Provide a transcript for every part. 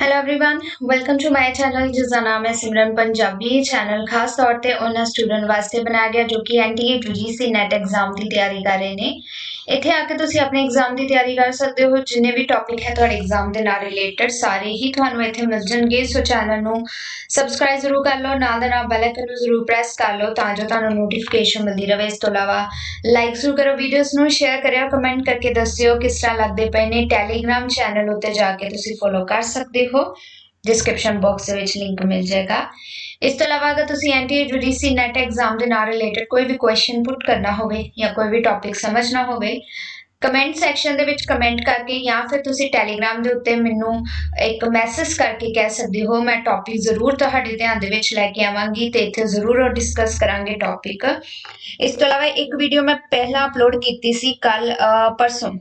hello everyone welcome to my channel ਜਿਸ ਦਾ ਨਾਮ ਹੈ ਸਿਮਰਨ ਪੰਜਾਬੀ ਚੈਨਲ ਖਾਸ ਤੌਰ ਤੇ ਉਹਨਾਂ ਸਟੂਡੈਂਟ ਵਾਸਤੇ ਬਣਾਇਆ ਗਿਆ ਜੋ ਕਿ ਐਨਟੀਏ ਯੂਜੀਸੀ ਨੈਟ ਐਗਜ਼ਾਮ ਦੀ ਤਿਆਰੀ ਕਰ ਰਹੇ ਨੇ ਇੱਥੇ ਆ ਕੇ ਤੁਸੀਂ ਆਪਣੇ ਐਗਜ਼ਾਮ ਦੀ ਤਿਆਰੀ ਕਰ ਸਕਦੇ ਹੋ, ਜਿੰਨੇ ਵੀ ਟੌਪਿਕ ਹੈ ਤੁਹਾਡੇ ਐਗਜ਼ਾਮ ਦੇ ਨਾਲ ਰਿਲੇਟਡ ਸਾਰੇ ਹੀ ਤੁਹਾਨੂੰ ਇੱਥੇ ਮਿਲ ਜਾਣਗੇ। ਸੋ ਚੈਨਲ ਨੂੰ ਸਬਸਕ੍ਰਾਈਬ ਜ਼ਰੂਰ ਕਰ ਲਓ, ਨਾਲ ਦੇ ਨਾਲ ਬੈਲ ਆਈਕਨ ਨੂੰ ਜ਼ਰੂਰ ਪ੍ਰੈਸ ਕਰ ਲਓ ਤਾਂ ਜੋ ਤੁਹਾਨੂੰ ਨੋਟੀਫਿਕੇਸ਼ਨ ਮਿਲਦੀ ਰਹੇ। ਇਸ ਤੋਂ ਇਲਾਵਾ ਲਾਈਕ ਜ਼ਰੂਰ ਕਰੋ ਵੀਡੀਓਜ਼ ਨੂੰ ਸ਼ੇਅਰ ਕਰਿਓ ਕਮੈਂਟ ਕਰਕੇ ਦੱਸਿਓ ਕਿਸ ਤਰ੍ਹਾਂ ਲੱਗਦੇ ਪਏ ਨੇ ਟੈਲੀਗ੍ਰਾਮ ਚੈਨਲ ਉੱਤੇ ਜਾ ਕੇ ਤੁਸੀਂ ਫੋਲੋ ਕਰ ਸਕਦੇ ਹੋ। ਡਿਸਕ੍ਰਿਪਸ਼ਨ ਬਾਕਸ ਦੇ ਵਿੱਚ ਲਿੰਕ ਮਿਲ ਜਾਏਗਾ। ਇਸ ਤੋਂ ਇਲਾਵਾ ਅਗਰ ਤੁਸੀਂ ਐਨਟੀਏ ਯੂਡੀਸੀ ਨੈਟ ਐਗਜ਼ਾਮ ਦੇ ਨਾਲ ਰਿਲੇਟਡ ਕੋਈ ਵੀ ਕੁਐਸਚਨ ਪੁੱਟ ਕਰਨਾ ਹੋਵੇ ਜਾਂ ਕੋਈ ਵੀ ਟੌਪਿਕ ਸਮਝਣਾ ਹੋਵੇ ਕਮੈਂਟ ਸੈਕਸ਼ਨ ਦੇ ਵਿੱਚ ਕਮੈਂਟ ਕਰਕੇ ਜਾਂ ਫਿਰ ਤੁਸੀਂ ਟੈਲੀਗ੍ਰਾਮ ਦੇ ਉੱਤੇ ਮੈਨੂੰ ਇੱਕ ਮੈਸੇਜ ਕਰਕੇ ਕਹਿ ਸਕਦੇ ਹੋ, ਮੈਂ ਟੌਪਿਕ ਜ਼ਰੂਰ ਤੁਹਾਡੇ ਧਿਆਨ ਦੇ ਵਿੱਚ ਲੈ ਕੇ ਆਵਾਂਗੀ ਤੇ ਇੱਥੇ ਜ਼ਰੂਰ ਉਹ ਡਿਸਕਸ ਕਰਾਂਗੇ ਟੌਪਿਕ ਇਸ ਤੋਂ ਇਲਾਵਾ ਇੱਕ ਵੀਡੀਓ ਮੈਂ ਪਹਿਲਾਂ ਅਪਲੋਡ ਕੀਤੀ ਸੀ ਕੱਲ ਪਰਸੋਂ,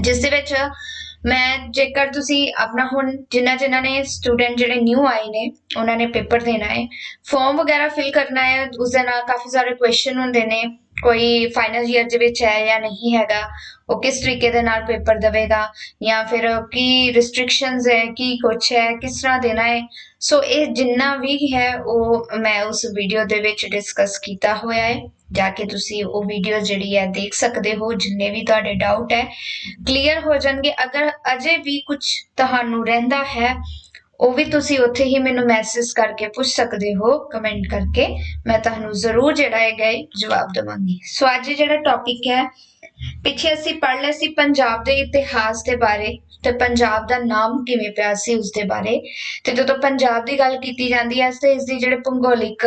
ਜਿਸ ਦੇ ਵਿੱਚ ਮੈਂ ਜੇਕਰ ਤੁਸੀਂ ਆਪਣਾ ਹੁਣ ਜਿਨ੍ਹਾਂ ਜਿਨ੍ਹਾਂ ਨੇ ਸਟੂਡੈਂਟ ਜਿਹੜੇ ਨਿਊ ਆਏ ਨੇ, ਉਹਨਾਂ ਨੇ ਪੇਪਰ ਦੇਣਾ ਹੈ ਫਾਰਮ ਵਗੈਰਾ ਫਿਲ ਕਰਨਾ ਹੈ, ਉਸ ਦੇ ਨਾਲ ਕਾਫੀ ਸਾਰੇ ਕੁਐਸਚਨ ਹੁੰਦੇ ਨੇ, ਕੋਈ ਫਾਈਨਲ ਈਅਰ ਦੇ ਵਿੱਚ ਹੈ ਜਾਂ ਨਹੀਂ ਹੈਗਾ, ਉਹ ਕਿਸ ਤਰੀਕੇ ਦੇ ਨਾਲ ਪੇਪਰ ਦੇਵੇਗਾ, ਜਾਂ ਫਿਰ ਕੀ ਰਿਸਟ੍ਰਿਕਸ਼ਨਸ ਹੈ, ਕੀ ਕੁਛ ਹੈ, ਕਿਸ ਤਰ੍ਹਾਂ ਦੇਣਾ ਹੈ ਸੋ ਇਹ ਜਿੰਨਾ ਵੀ ਹੈ, ਉਹ ਮੈਂ ਉਸ ਵੀਡੀਓ ਦੇ ਵਿੱਚ ਡਿਸਕਸ ਕੀਤਾ ਹੋਇਆ ਹੈ। ਜਾ ਕੇ ਤੁਸੀਂ ਉਹ ਵੀਡੀਓ ਜਿਹੜੀ ਹੈ ਦੇਖ ਸਕਦੇ ਹੋ, ਜਿੰਨੇ ਵੀ ਤੁਹਾਡੇ ਡਾਊਟ ਹੈ ਕਲੀਅਰ ਹੋ ਜਾਣਗੇ। ਅਗਰ ਅਜੇ ਵੀ ਕੁਝ ਤੁਹਾਨੂੰ ਰਹਿੰਦਾ ਹੈ, ਉਹ ਵੀ ਤੁਸੀਂ ਉੱਥੇ ਹੀ ਮੈਨੂੰ ਮੈਸੇਜ ਕਰਕੇ ਪੁੱਛ ਸਕਦੇ ਹੋ ਕਮੈਂਟ ਕਰਕੇ। ਮੈਂ ਤੁਹਾਨੂੰ ਜ਼ਰੂਰ ਜਿਹੜਾ ਹੈਗਾ ਜਵਾਬ ਦਵਾਂਗੀ। ਸੋ ਅੱਜ ਜਿਹੜਾ ਟੌਪਿਕ ਹੈ, ਪਿੱਛੇ ਅਸੀਂ ਪੜ੍ਹ ਲਿਆ ਸੀ ਪੰਜਾਬ ਦੇ ਇਤਿਹਾਸ ਦੇ ਬਾਰੇ, ਤੇ ਪੰਜਾਬ ਦਾ ਨਾਮ ਕਿਵੇਂ ਪਿਆ ਸੀ ਉਸ ਦੇ ਬਾਰੇ। ਤੇ ਜਦੋਂ ਪੰਜਾਬ ਦੀ ਗੱਲ ਕੀਤੀ ਜਾਂਦੀ ਹੈ ਤਾਂ ਇਸ ਦੀ ਜਿਹੜੇ ਭੂਗੋਲਿਕ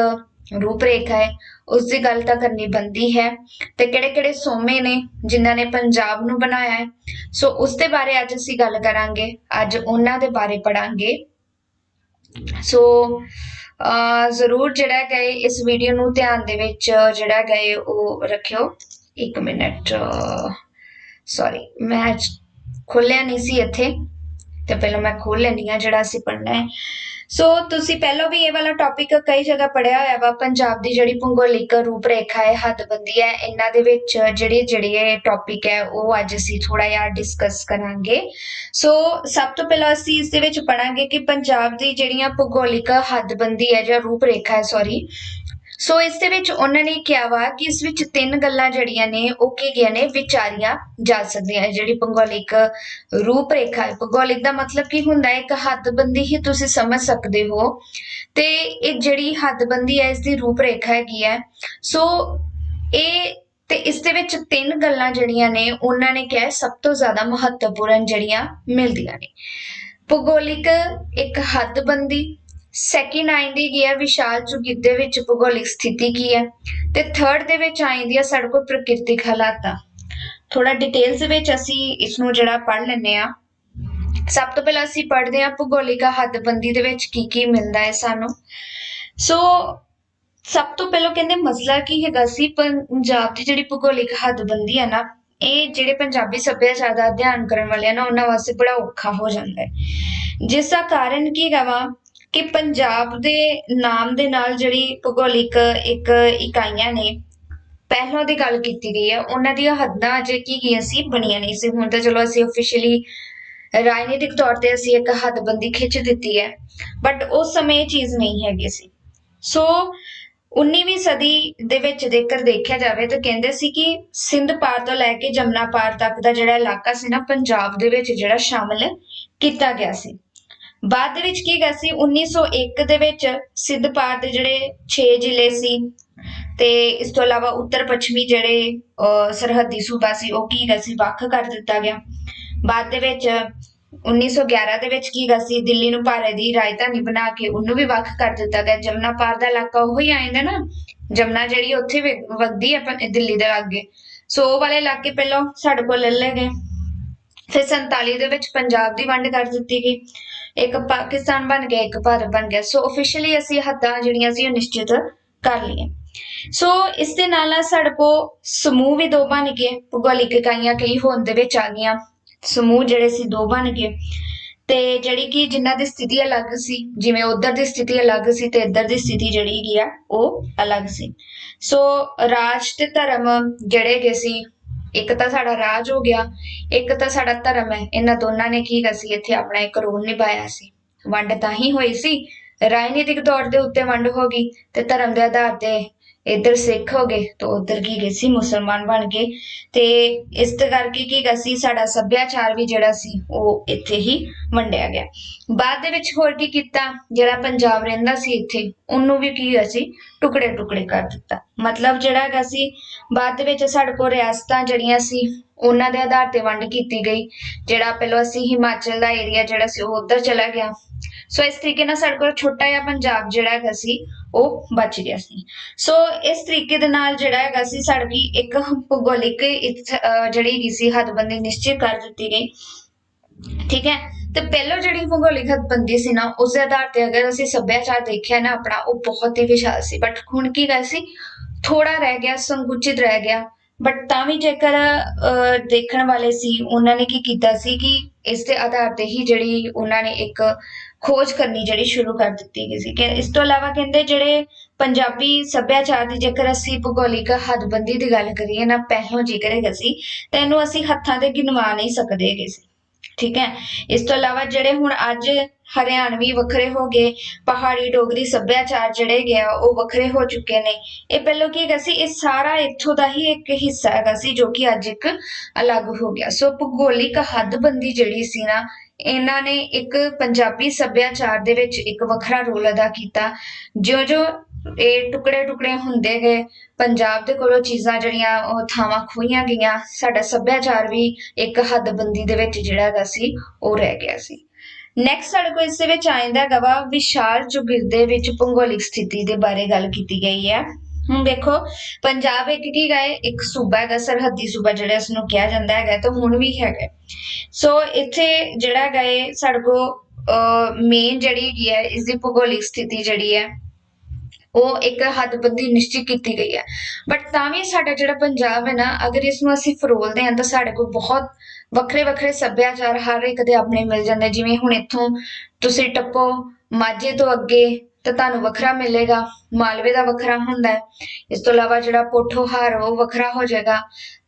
ਰੂਪਰੇਖਾ ਹੈ ਉਸ ਦੀ ਗੱਲ ਤਾਂ ਕਰਨੀ ਬੰਦੀ ਹੈ। ਤੇ ਕਿਹੜੇ-ਕਿਹੜੇ ਸੋਮੇ ਨੇ ਜਿਨ੍ਹਾਂ ਨੇ ਪੰਜਾਬ ਨੂੰ ਬਣਾਇਆ ਹੈ? ਸੋ ਉਸ ਦੇ ਬਾਰੇ ਅੱਜ ਅਸੀਂ ਗੱਲ ਕਰਾਂਗੇ। ਅੱਜ ਉਹਨਾਂ ਦੇ ਬਾਰੇ ਪੜਾਂਗੇ ਸੋ ਜ਼ਰੂਰ ਜਿਹੜਾ ਗਏ ਇਸ ਵੀਡੀਓ ਨੂੰ ਧਿਆਨ ਦੇ ਵਿੱਚ ਜਿਹੜਾ ਗਏ ਉਹ ਰੱਖਿਓ। 1 ਮਿੰਟ। ਸੌਰੀ, ਮੈਂ ਖੋਲਿਆ ਨਹੀਂ ਸੀ ਇੱਥੇ। ਤੇ ਪਹਿਲਾਂ ਮੈਂ ਖੋਲ ਲੈਣੀ ਆ ਜਿਹੜਾ ਅਸੀਂ ਪੜਨਾ ਹੈ। ਸੋ ਤੁਸੀਂ ਪਹਿਲਾਂ ਵੀ ਇਹ ਵਾਲਾ ਟੌਪਿਕ ਕਈ ਜਗ੍ਹਾ ਪੜਿਆ ਹੋਇਆ ਵਾ, ਪੰਜਾਬ ਦੀ ਜਿਹੜੀ ਭੂਗੋਲਿਕ ਰੂਪਰੇਖਾ ਹੈ, ਹੱਦਬੰਦੀ ਹੈ, ਇਹਨਾਂ ਦੇ ਵਿੱਚ ਜਿਹੜੇ ਜਿਹੜੇ ਟੌਪਿਕ ਹੈ, ਉਹ ਅੱਜ ਅਸੀਂ ਥੋੜਾ ਜਿਹਾ ਡਿਸਕਸ ਕਰਾਂਗੇ। ਸੋ ਸਭ ਤੋਂ ਪਹਿਲਾਂ ਅਸੀਂ ਇਸ ਦੇ ਵਿੱਚ ਪੜਾਂਗੇ ਕਿ ਪੰਜਾਬ ਦੀ ਜਿਹੜੀਆਂ ਭੂਗੋਲਿਕ ਹੱਦਬੰਦੀ ਹੈ ਜਾਂ ਰੂਪਰੇਖਾ ਹੈ ਸੌਰੀ ਸੋ ਇਸ ਦੇ ਵਿੱਚ ਉਹਨਾਂ ਨੇ ਕਿਹਾ ਵਾ ਕਿ ਇਸ ਵਿੱਚ ਤਿੰਨ ਗੱਲਾਂ ਜਿਹੜੀਆਂ ਨੇ, ਉਹ ਕੀ ਗਿਆ ਨੇ? ਵਿਚਾਰੀਆਂ ਜਾ ਸਕਦੀਆਂ। ਜਿਹੜੀ ਭੂਗੋਲਿਕ ਰੂਪਰੇਖਾ ਹੈ ਭੂਗੋਲਿਕ ਦਾ ਮਤਲਬ ਕੀ ਹੁੰਦਾ ਹੈ? ਇੱਕ ਹੱਦਬੰਦੀ ਹੀ ਤੁਸੀਂ ਸਮਝ ਸਕਦੇ ਹੋ। ਤੇ ਇਹ ਜਿਹੜੀ ਹੱਦਬੰਦੀ ਹੈ ਇਸ ਦੀ ਰੂਪਰੇਖਾ ਹੈਗੀ ਹੈ। ਸੋ ਇਹ ਤੇ ਇਸ ਦੇ ਵਿੱਚ ਤਿੰਨ ਗੱਲਾਂ ਜਿਹੜੀਆਂ ਨੇ, ਉਹਨਾਂ ਨੇ ਕਿਹਾ ਸਭ ਤੋਂ ਜ਼ਿਆਦਾ ਮਹੱਤਵਪੂਰਨ ਜਿਹੜੀਆਂ ਮਿਲਦੀਆਂ ਨੇ। ਭੂਗੋਲਿਕ ਇੱਕ ਹੱਦਬੰਦੀ ਸੈਕਿੰਡ ਆਇੰਦੀ ਕੀ ਹੈ? ਵਿਸ਼ਾਲ ਚੁਗਿੱਦੇ ਵਿੱਚ ਭੂਗੋਲਿਕ ਸਥਿਤੀ ਕੀ ਹੈ? ਤੇ ਥਰਡ ਦੇ ਵਿੱਚ ਆਇੰਦੀ ਹੈ ਸਾਡੇ ਕੋਲ ਪ੍ਰਕਿਰਤਿਕ ਹਾਲਾਤਾਂ। ਥੋੜਾ ਡਿਟੇਲਸ ਵਿੱਚ ਅਸੀਂ ਇਸ ਨੂੰ ਜਿਹੜਾ ਪੜ ਲੈਨੇ ਆ ਸਭ ਤੋਂ ਪਹਿਲਾਂ ਅਸੀਂ ਪੜ੍ਹਦੇ ਆ ਭੂਗੋਲਿਕ ਹੱਦਬੰਦੀ ਦੇ ਵਿੱਚ ਕੀ ਕੀ ਮਿਲਦਾ ਹੈ ਸਾਨੂੰ। ਸੋ ਸਭ ਤੋਂ ਪਹਿਲਾਂ ਕਹਿੰਦੇ ਮਸਲਾ ਕੀ ਹੈਗਾ ਸੀ? ਪੰਜਾਬ ਦੀ ਜਿਹੜੀ ਭੂਗੋਲਿਕ ਹੱਦਬੰਦੀ ਹੈ ਨਾ, ਇਹ ਜਿਹੜੇ ਪੰਜਾਬੀ ਸੱਭਿਆਚਾਰ ਦਾ ਅਧਿਐਨ ਕਰਨ ਵਾਲੇ ਆ ਨਾ ਉਹਨਾਂ ਵਾਸਤੇ ਬੜਾ ਔਖਾ ਹੋ ਜਾਂਦਾ ਹੈ। ਜਿਸ ਦਾ ਕਾਰਨ ਕੀ ਹੈਗਾ ਵਾ? ਕਿ ਪੰਜਾਬ ਦੇ ਨਾਮ ਦੇ ਨਾਲ ਜਿਹੜੀ ਭੂਗੋਲਿਕ ਇੱਕ ਇਕਾਈਆਂ ਨੇ, ਪਹਿਲਾਂ ਦੀ ਗੱਲ ਕੀਤੀ ਗਈ ਹੈ, ਉਹਨਾਂ ਦੀਆਂ ਹੱਦਾਂ ਅਜੇ ਕੀ ਗਈਆਂ ਸੀ, ਬਣੀਆਂ ਨਹੀਂ ਸੀ। ਹੁਣ ਤਾਂ ਚਲੋ ਅਸੀਂ ਅਫੀਸ਼ੀਅਲੀ ਰਾਜਨੀਤਿਕ ਤੌਰ ਤੇ ਅਸੀਂ ਇੱਕ ਹੱਦਬੰਦੀ ਖਿੱਚ ਦਿੱਤੀ ਹੈ ਬਟ ਉਸ ਸਮੇਂ ਇਹ ਚੀਜ਼ ਨਹੀਂ ਹੈਗੀ ਸੀ। ਸੋ 19ਵੀਂ ਸਦੀ ਦੇ ਵਿੱਚ ਜੇਕਰ ਦੇਖਿਆ ਜਾਵੇ ਤਾਂ ਕਹਿੰਦੇ ਸੀ ਕਿ ਸਿੰਧ ਪਾਰ ਤੋਂ ਲੈ ਕੇ ਜਮਨਾ ਪਾਰ ਤੱਕ ਦਾ ਜਿਹੜਾ ਇਲਾਕਾ ਸੀ ਨਾ, ਪੰਜਾਬ ਦੇ ਵਿੱਚ ਜਿਹੜਾ ਸ਼ਾਮਲ ਕੀਤਾ ਗਿਆ ਸੀ। ਬਾਅਦ ਦੇ ਵਿੱਚ ਕੀ ਗਿਆ ਸੀ? 1901 ਦੇ ਵਿੱਚ ਸਿੰਧ ਪਾਰ ਦੇ ਜਿਹੜੇ 6 ਜ਼ਿਲ੍ਹੇ ਸੀ ਤੇ ਇਸ ਤੋਂ ਇਲਾਵਾ ਉੱਤਰ ਪੱਛਮੀ ਜਿਹੜੇ ਸਰਹੱਦੀ ਸੂਬਾ ਸੀ, ਉਹ ਕੀ ਗਿਆ ਸੀ? ਵੱਖ ਕਰ ਦਿੱਤਾ ਗਿਆ। ਬਾਅਦ ਦੇ ਵਿੱਚ 1911 ਦੇ ਵਿੱਚ ਕੀ ਗਿਆ ਸੀ? ਦਿੱਲੀ ਨੂੰ ਭਾਰਤ ਦੀ ਰਾਜਧਾਨੀ ਬਣਾ ਕੇ ਉਹਨੂੰ ਵੀ ਵੱਖ ਕਰ ਦਿੱਤਾ ਗਿਆ। ਜਮਨਾ ਪਾਰ ਦਾ ਇਲਾਕਾ ਉਹ ਹੀ ਆਇੰਦਾ ਨਾ। ਜਮਨਾ ਜਿਹੜੀ ਉੱਥੇ ਵਗਦੀ ਹੈ ਦਿੱਲੀ ਦੇ ਅੱਗੇ ਸੋ ਉਹ ਵਾਲੇ ਇਲਾਕੇ ਪਹਿਲਾਂ ਸਾਡੇ ਕੋਲ ਲੈ ਲਏ ਗਏ। ਫਿਰ 47 ਦੇ ਵਿੱਚ ਪੰਜਾਬ ਦੀ ਵੰਡ ਕਰ ਦਿੱਤੀ ਗਈ। ਇੱਕ ਪਾਕਿਸਤਾਨ ਬਣ ਗਿਆ, ਇੱਕ ਭਾਰਤ ਬਣ ਗਿਆ। ਸੋ ਅਫੀਸ਼ੀਅਲੀ ਅਸੀਂ ਹੱਦਾਂ ਜਿਹੜੀਆਂ ਸੀ, ਉਹ ਨਿਸ਼ਚਿਤ ਕਰ ਲਈਆਂ। ਸੋ ਇਸ ਦੇ ਨਾਲ ਨਾਲ ਸਾਡੇ ਕੋ ਸਮੂਹ ਵੀ ਦੋ ਬਣ ਗਏ। ਭੂਗੋਲਿਕ ਇਕਾਈਆਂ ਕਈ ਹੋਣ ਦੇ ਵਿੱਚ ਆ ਗਈਆਂ। ਸਮੂਹ ਜਿਹੜੇ ਸੀ, ਦੋ ਬਣ ਗਏ। ਤੇ ਜਿਹੜੀ ਕਿ ਜਿਨ੍ਹਾਂ ਦੀ ਸਥਿਤੀ ਅਲੱਗ ਸੀ, ਜਿਵੇਂ ਉਧਰ ਦੀ ਸਥਿਤੀ ਅਲੱਗ ਸੀ ਤੇ ਇੱਧਰ ਦੀ ਸਥਿਤੀ ਜਿਹੜੀ ਹੈਗੀ ਆ, ਉਹ ਅਲੱਗ ਸੀ। ਸੋ ਰਾਜ ਤੇ ਧਰਮ ਜਿਹੜੇ ਗਏ ਸੀ ਇੱਕ ਤਾਂ ਸਾਡਾ ਰਾਜ ਹੋ ਗਿਆ, ਇੱਕ ਤਾਂ ਸਾਡਾ ਧਰਮ ਹੈ। ਇਹਨਾਂ ਦੋਨਾਂ ਨੇ ਕੀ ਕੀਤਾ ਸੀ ਇੱਥੇ ਆਪਣਾ ਇੱਕ ਰੋਲ ਨਿਭਾਇਆ ਸੀ। ਵੰਡ ਤਾਂ ਹੀ ਹੋਈ ਸੀ। ਰਾਜਨੀਤਿਕ ਤੌਰ ਦੇ ਉੱਤੇ ਵੰਡ ਹੋ ਗਈ ਤੇ ਧਰਮ ਦੇ ਆਧਾਰ ਤੇ ਇੱਧਰ ਸਿੱਖ ਹੋ ਗਏ ਤੇ ਉੱਧਰ ਕੀ ਗਏ ਸੀ, ਮੁਸਲਮਾਨ ਬਣ ਗਏ ਤੇ ਇਸ ਤੇ ਕਰਕੇ ਕੀ ਗਾ ਸੀ, ਸਾਡਾ ਸੱਭਿਆਚਾਰ ਵੀ ਜਿਹੜਾ ਸੀ, ਉਹ ਇੱਥੇ ਹੀ ਵੰਡਿਆ ਗਿਆ। ਬਾਅਦ ਦੇ ਵਿੱਚ ਹੋਰ ਕੀ ਕੀਤਾ, ਜਿਹੜਾ ਪੰਜਾਬ ਰਹਿੰਦਾ ਸੀ ਇੱਥੇ, ਉਹਨੂੰ ਵੀ ਕੀ ਹੋਇਆ ਸੀ, ਟੁਕੜੇ ਟੁਕੜੇ ਕਰ ਦਿੱਤਾ। ਮਤਲਬ ਜਿਹੜਾ ਹੈਗਾ ਸੀ, ਬਾਅਦ ਦੇ ਵਿੱਚ ਸਾਡੇ ਕੋਲ ਰਿਆਸਤਾਂ ਜਿਹੜੀਆਂ ਸੀ, ਉਹਨਾਂ ਦੇ ਆਧਾਰ ਤੇ ਵੰਡ ਕੀਤੀ ਗਈ। ਜਿਹੜਾ ਪਹਿਲਾਂ ਅਸੀਂ ਹਿਮਾਚਲ ਦਾ ਏਰੀਆ ਜਿਹੜਾ ਸੀ, ਉਹ ਉੱਧਰ ਚਲਾ ਗਿਆ। ਸੋ ਇਸ ਤਰੀਕੇ ਨਾਲ ਸਾਡੇ ਕੋਲ ਛੋਟਾ ਜਿਹਾ ਪੰਜਾਬ ਜਿਹੜਾ ਹੈਗਾ ਸੀ ਉਹ ਬਚ ਗਿਆ ਸੀ। ਸੋ ਇਸ ਤਰੀਕੇ ਦੇ ਨਾਲ ਜਿਹੜਾ ਹੈਗਾ ਸੀ ਸਾਡੀ ਇੱਕ ਭੂਗੋਲਿਕ ਜਿਹੜੀ ਹੈਗੀ ਸੀ ਹੱਦਬੰਦੀ ਨਿਸ਼ਚਿਤ ਕਰ ਦਿੱਤੀ ਗਈ। ਠੀਕ ਹੈ? ਤੇ ਪਹਿਲਾਂ ਜਿਹੜੀ ਭੂਗੋਲਿਕ ਹੱਦਬੰਦੀ ਸੀ ਨਾ ਉਸ ਦੇ ਆਧਾਰ ਤੇ ਅਗਰ ਅਸੀਂ ਸੱਭਿਆਚਾਰ ਦੇਖਿਆ ਨਾ ਆਪਣਾ ਉਹ ਬਹੁਤ ਹੀ ਵਿਸ਼ਾਲ ਸੀ। ਬਟ ਹੁਣ ਕੀ ਗੱਲ ਸੀ? ਥੋੜਾ ਰਹਿ ਗਿਆ ਸੰਕੁਚਿਤ ਰਹਿ ਗਿਆ। ਬਟ ਤਾਂ ਵੀ ਜੇਕਰ ਅਹ, ਦੇਖਣ ਵਾਲੇ ਸੀ ਉਹਨਾਂ ਨੇ ਕੀ ਕੀਤਾ ਸੀ ਕਿ ਇਸ ਦੇ ਆਧਾਰ ਤੇ ਹੀ ਜਿਹੜੀ ਉਹਨਾਂ ਨੇ ਇੱਕ ਖੋਜ ਕਰਨੀ ਜਿਹੜੀ ਸ਼ੁਰੂ ਕਰ ਦਿੱਤੀ ਗਈ ਸੀ। ਕਿ ਇਸ ਤੋਂ ਇਲਾਵਾ ਕਹਿੰਦੇ ਜਿਹੜੇ ਪੰਜਾਬੀ ਸੱਭਿਆਚਾਰ ਦੀ ਜੇਕਰ ਅਸੀਂ ਭੂਗੋਲਿਕ ਹੱਦਬੰਦੀ ਦੀ ਗੱਲ ਕਰੀਏ ਨਾ, ਪਹਿਲੋਂ ਜ਼ਿਕਰ ਹੈਗਾ ਸੀ, ਤਾਂ ਇਹਨੂੰ ਅਸੀਂ ਹੱਥਾਂ ਤੇ ਗਿਣਵਾ ਨਹੀਂ ਸਕਦੇ ਹੈਗੇ ਸੀ। ਠੀਕ ਹੈ? ਇਸ ਤੋਂ ਇਲਾਵਾ ਜਿਹੜੇ ਹੁਣ ਅੱਜ ਹਰਿਆਣਵੀ ਵੱਖਰੇ ਹੋ ਗਏ, ਪਹਾੜੀ ਡੋਗਰੀ ਸੱਭਿਆਚਾਰ ਜਿਹੜੇ ਗਿਆ ਉਹ ਵੱਖਰੇ ਹੋ ਚੁੱਕੇ ਨੇ। ਇਹ ਪਹਿਲਾਂ ਕੀ ਹੈਗਾ ਸੀ, ਇਹ ਸਾਰਾ ਇੱਥੋਂ ਦਾ ਹੀ ਇੱਕ ਹਿੱਸਾ ਹੈਗਾ ਸੀ, ਜੋ ਕਿ ਅੱਜ ਇੱਕ ਅਲੱਗ ਹੋ ਗਿਆ। ਸੋ ਭੂਗੋਲਿਕ ਹੱਦਬੰਦੀ ਜਿਹੜੀ ਸੀ ਨਾ, ਇਹਨਾਂ ਨੇ ਇੱਕ ਪੰਜਾਬੀ ਸੱਭਿਆਚਾਰ ਦੇ ਵਿੱਚ ਇੱਕ ਵੱਖਰਾ ਰੋਲ ਅਦਾ ਕੀਤਾ। ਜਿਉਂ-ਜਿਉਂ ਇਹ ਟੁਕੜੇ ਟੁਕੜੇ ਹੁੰਦੇ ਗਏ, ਪੰਜਾਬ ਦੇ ਕੋਲੋਂ ਚੀਜ਼ਾਂ ਜਿਹੜੀਆਂ, ਉਹ ਥਾਵਾਂ ਖੋਈਆਂ ਗਈਆਂ, ਸਾਡਾ ਸੱਭਿਆਚਾਰ ਵੀ ਇੱਕ ਹੱਦਬੰਦੀ ਦੇ ਵਿੱਚ ਜਿਹੜਾ ਹੈਗਾ ਸੀ, ਉਹ ਰਹਿ ਗਿਆ ਸੀ। ਨੈਕਸਟ ਸਾਡੇ ਕੋਲ ਇਸ ਦੇ ਵਿੱਚ ਆਇੰਦਾ ਹੈਗਾ ਵਿਸ਼ਾਲ ਚੁਗਿਰਦੇ ਵਿੱਚ ਭੂਗੋਲਿਕ ਸਥਿਤੀ ਦੇ ਬਾਰੇ ਗੱਲ ਕੀਤੀ ਗਈ ਹੈ। ਹੁਣ ਦੇਖੋ ਪੰਜਾਬ ਇੱਕ ਕੀ ਗਏ ਇੱਕ ਸੂਬਾ ਹੈਗਾ, ਸਰਹੱਦੀ ਸੂਬਾ ਜਿਹੜਾ ਇਸ ਨੂੰ ਕਿਹਾ ਜਾਂਦਾ ਹੈਗਾ, ਤੇ ਹੁਣ ਵੀ ਹੈਗਾ। ਸੋ ਇੱਥੇ ਜਿਹੜਾ ਗਏ ਸਾਡੇ ਕੋ ਮੇਨ ਜਿਹੜੀ ਹੈਗੀ ਹੈ, ਇਸ ਦੀ ਭੂਗੋਲਿਕ ਸਥਿਤੀ ਜਿਹੜੀ ਹੈ, ਉਹ ਇੱਕ ਹੱਦਬੰਦੀ ਨਿਸ਼ਚਿਤ ਕੀਤੀ ਗਈ ਹੈ। ਬਟ ਤਾਂ ਵੀ ਸਾਡਾ ਜਿਹੜਾ ਪੰਜਾਬ ਹੈ ਨਾ, ਅਗਰ ਇਸ ਨੂੰ ਅਸੀਂ ਫਰੋਲਦੇ ਹਾਂ, ਤਾਂ ਸਾਡੇ ਕੋਲ ਬਹੁਤ ਵੱਖਰੇ ਵੱਖਰੇ ਸੱਭਿਆਚਾਰ ਹਰ ਇੱਕ ਦੇ ਆਪਣੇ ਮਿਲ ਜਾਂਦੇ ਜਿਵੇਂ ਹੁਣ ਇੱਥੋਂ ਤੁਸੀਂ ਟੱਪੋ ਮਾਝੇ ਤੋਂ ਅੱਗੇ ਤਾਂ ਤੁਹਾਨੂੰ ਵੱਖਰਾ ਮਿਲੇਗਾ, ਮਾਲਵੇ ਦਾ ਵੱਖਰਾ ਹੁੰਦਾ ਹੈ। ਇਸ ਤੋਂ ਇਲਾਵਾ ਜਿਹੜਾ ਪੋਠੋਹਾਰ ਉਹ ਵੱਖਰਾ ਹੋ ਜਾਏਗਾ,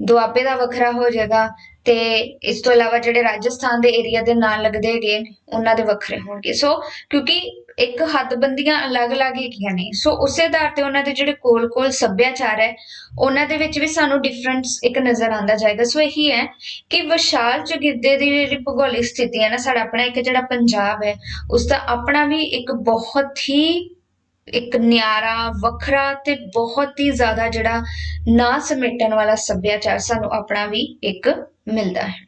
ਦੁਆਬੇ ਦਾ ਵੱਖਰਾ ਹੋ ਜਾਏਗਾ ਤੇ ਇਸ ਤੋਂ ਇਲਾਵਾ ਜਿਹੜੇ ਰਾਜਸਥਾਨ ਦੇ ਏਰੀਆ ਦੇ ਨਾਲ ਲੱਗਦੇ ਹੈਗੇ ਉਹਨਾਂ ਦੇ ਵੱਖਰੇ ਹੋਣਗੇ। ਸੋ ਕਿਉਂਕਿ ਇੱਕ ਹੱਦਬੰਦੀਆਂ ਅਲੱਗ-ਅਲੱਗ ਹੈਗੀਆਂ ਨੇ। ਸੋ ਉਸੇ ਆਧਾਰ ਤੇ ਉਹਨਾਂ ਦੇ ਜਿਹੜੇ ਕੋਲ-ਕੋਲ ਸੱਭਿਆਚਾਰ ਹੈ, ਉਹਨਾਂ ਦੇ ਵਿੱਚ ਵੀ ਸਾਨੂੰ ਡਿਫਰੈਂਸ ਇੱਕ ਨਜ਼ਰ ਆਉਂਦਾ ਜਾਏਗਾ। ਸੋ ਇਹੀ ਹੈ ਕਿ ਵਿਸ਼ਾਲ ਚੁਗਿਰਦੇ ਦੀ ਜਿਹੜੀ ਭੂਗੋਲਿਕ ਸਥਿਤੀ ਹੈ ਨਾ, ਸਾਡਾ ਆਪਣਾ ਇੱਕ ਜਿਹੜਾ ਪੰਜਾਬ ਹੈ, ਉਸ ਦਾ ਆਪਣਾ ਵੀ ਇੱਕ ਬਹੁਤ ਹੀ ਇੱਕ ਨਿਆਰਾ, ਵੱਖਰਾ ਤੇ ਬਹੁਤ ਹੀ ਜ਼ਿਆਦਾ ਜਿਹੜਾ ਨਾ ਸਮੇਟਣ ਵਾਲਾ ਸੱਭਿਆਚਾਰ ਸਾਨੂੰ ਆਪਣਾ ਵੀ ਇੱਕ ਮਿਲਦਾ ਹੈ।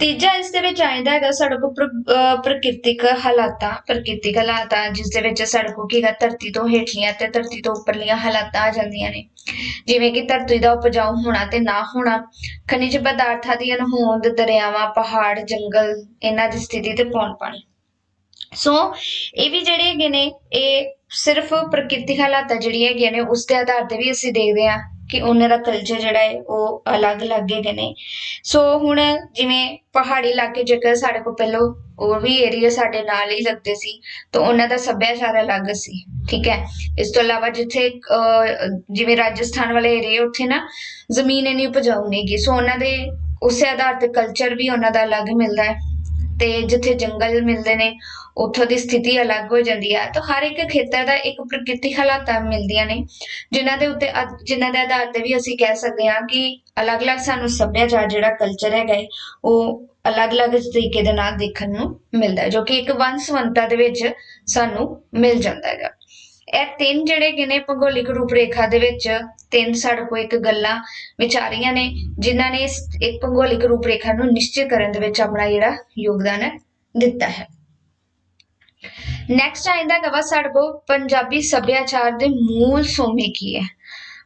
ਤੀਜਾ ਇਸ ਦੇ ਵਿੱਚ ਆਇਂਦਾ ਹੈਗਾ ਸਾਡੇ ਕੋਲ ਪ੍ਰਕਿਰਤਿਕ ਹਾਲਾਤਾਂ ਪ੍ਰਕਿਰਤਿਕ ਹਾਲਾਤਾਂ, ਜਿਸ ਦੇ ਵਿੱਚ ਸਾਡੇ ਕੋਲ ਕੀ ਹੈਗਾ, ਧਰਤੀ ਤੋਂ ਹੇਠਲੀਆਂ ਤੇ ਧਰਤੀ ਤੋਂ ਉੱਪਰਲੀਆਂ ਹਾਲਾਤਾਂ ਆ ਜਾਂਦੀਆਂ ਨੇ। ਜਿਵੇਂ ਕਿ ਧਰਤੀ ਦਾ ਉਪਜਾਊ ਹੋਣਾ ਤੇ ਨਾ ਹੋਣਾ, ਖਣਿਜ ਪਦਾਰਥਾਂ ਦੀ ਅਣਹੋਂਦ, ਦਰਿਆਵਾਂ, ਪਹਾੜ, ਜੰਗਲ, ਇਹਨਾਂ ਦੀ ਸਥਿਤੀ ਤੇ ਪੌਣ ਪਾਣੀ ਸੋ ਇਹ ਵੀ ਜਿਹੜੇ ਹੈਗੇ ਨੇ, ਇਹ ਸਿਰਫ ਪ੍ਰਕਿਰਤਿਕ ਹਾਲਾਤਾਂ ਜਿਹੜੀਆਂ ਹੈਗੀਆਂ ਨੇ, ਉਸ ਦੇ ਆਧਾਰ ਤੇ ਵੀ ਅਸੀਂ ਦੇਖਦੇ ਹਾਂ ਕਿ ਉਹਨਾਂ ਦਾ ਕਲਚਰ ਜਿਹੜਾ ਹੈ ਉਹ ਅਲੱਗ-ਅਲੱਗ ਹੈਗੇ ਨੇ ਸੋ ਹੁਣ ਜਿਵੇਂ ਪਹਾੜੀ ਇਲਾਕੇ ਜੇਕਰ ਸਾਡੇ ਕੋਲ ਪਹਿਲਾਂ ਉਹ ਵੀ ਏਰੀਆ ਸਾਡੇ ਨਾਲ ਹੀ ਲੱਗਦੇ ਸੀ ਤਾਂ ਉਹਨਾਂ ਦਾ ਸੱਭਿਆਚਾਰ ਅਲੱਗ ਸੀ ਠੀਕ ਹੈ। ਇਸ ਤੋਂ ਇਲਾਵਾ ਜਿੱਥੇ ਅਹ, ਜਿਵੇਂ ਰਾਜਸਥਾਨ ਵਾਲੇ ਏਰੀਆ ਉੱਥੇ ਨਾ ਜ਼ਮੀਨ ਇੰਨੀ ਉਪਜਾਊ ਨਹੀਂ ਗੀ ਸੋ ਉਹਨਾਂ ਦੇ ਉਸੇ ਆਧਾਰ ਤੇ ਕਲਚਰ ਵੀ ਉਹਨਾਂ ਦਾ ਅਲੱਗ ਮਿਲਦਾ ਹੈ। ਤੇ ਜਿੱਥੇ ਜੰਗਲ ਮਿਲਦੇ ਨੇ ਉੱਥੋਂ ਦੀ ਸਥਿਤੀ ਅਲੱਗ ਹੋ ਜਾਂਦੀ ਹੈ। ਤਾਂ ਹਰ ਇੱਕ ਖੇਤਰ ਦਾ ਇੱਕ ਪ੍ਰਕਿਰਤਿਕ ਹਾਲਾਤਾਂ ਮਿਲਦੀਆਂ ਨੇ, ਜਿਨ੍ਹਾਂ ਦੇ ਉੱਤੇ ਅਧ- ਜਿਨ੍ਹਾਂ ਦੇ ਆਧਾਰ ਤੇ ਵੀ ਅਸੀਂ ਕਹਿ ਸਕਦੇ ਹਾਂ ਕਿ ਅਲੱਗ-ਅਲੱਗ ਸਾਨੂੰ ਸੱਭਿਆਚਾਰ ਜਿਹੜਾ ਕਲਚਰ ਹੈਗਾ ਏ, ਉਹ ਅਲੱਗ-ਅਲੱਗ ਤਰੀਕੇ ਦੇ ਨਾਲ ਦੇਖਣ ਨੂੰ ਮਿਲਦਾ ਹੈ, ਜੋ ਕਿ ਇੱਕ ਵੰਸਵੰਤਾ ਦੇ ਵਿੱਚ ਸਾਨੂੰ ਮਿਲ ਜਾਂਦਾ ਹੈਗਾ। ਇਹ ਤਿੰਨ ਜਿਹੜੇ ਕਿ ਨੇ ਭੂਗੋਲਿਕ ਰੂਪਰੇਖਾ ਦੇ ਵਿੱਚ ਤਿੰਨ ਸਾਡੇ ਕੋਲ ਇੱਕ ਗੱਲਾਂ ਵਿਚਾਰੀਆਂ ਨੇ, ਜਿਨ੍ਹਾਂ ਨੇ ਇੱਕ ਭੂਗੋਲਿਕ ਰੂਪਰੇਖਾ ਨੂੰ ਨਿਸ਼ਚਿਤ ਕਰਨ ਦੇ ਵਿੱਚ ਆਪਣਾ ਜਿਹੜਾ ਯੋਗਦਾਨ ਹੈ ਦਿੱਤਾ ਹੈ। ਨੈਕਸਟ ਆਇੰਦਾ ਗਵਾ ਸਾਡੇ ਕੋਲ ਪੰਜਾਬੀ ਸੱਭਿਆਚਾਰ ਦੇ ਮੂਲ ਸੋਮੇ ਕੀ ਹੈ?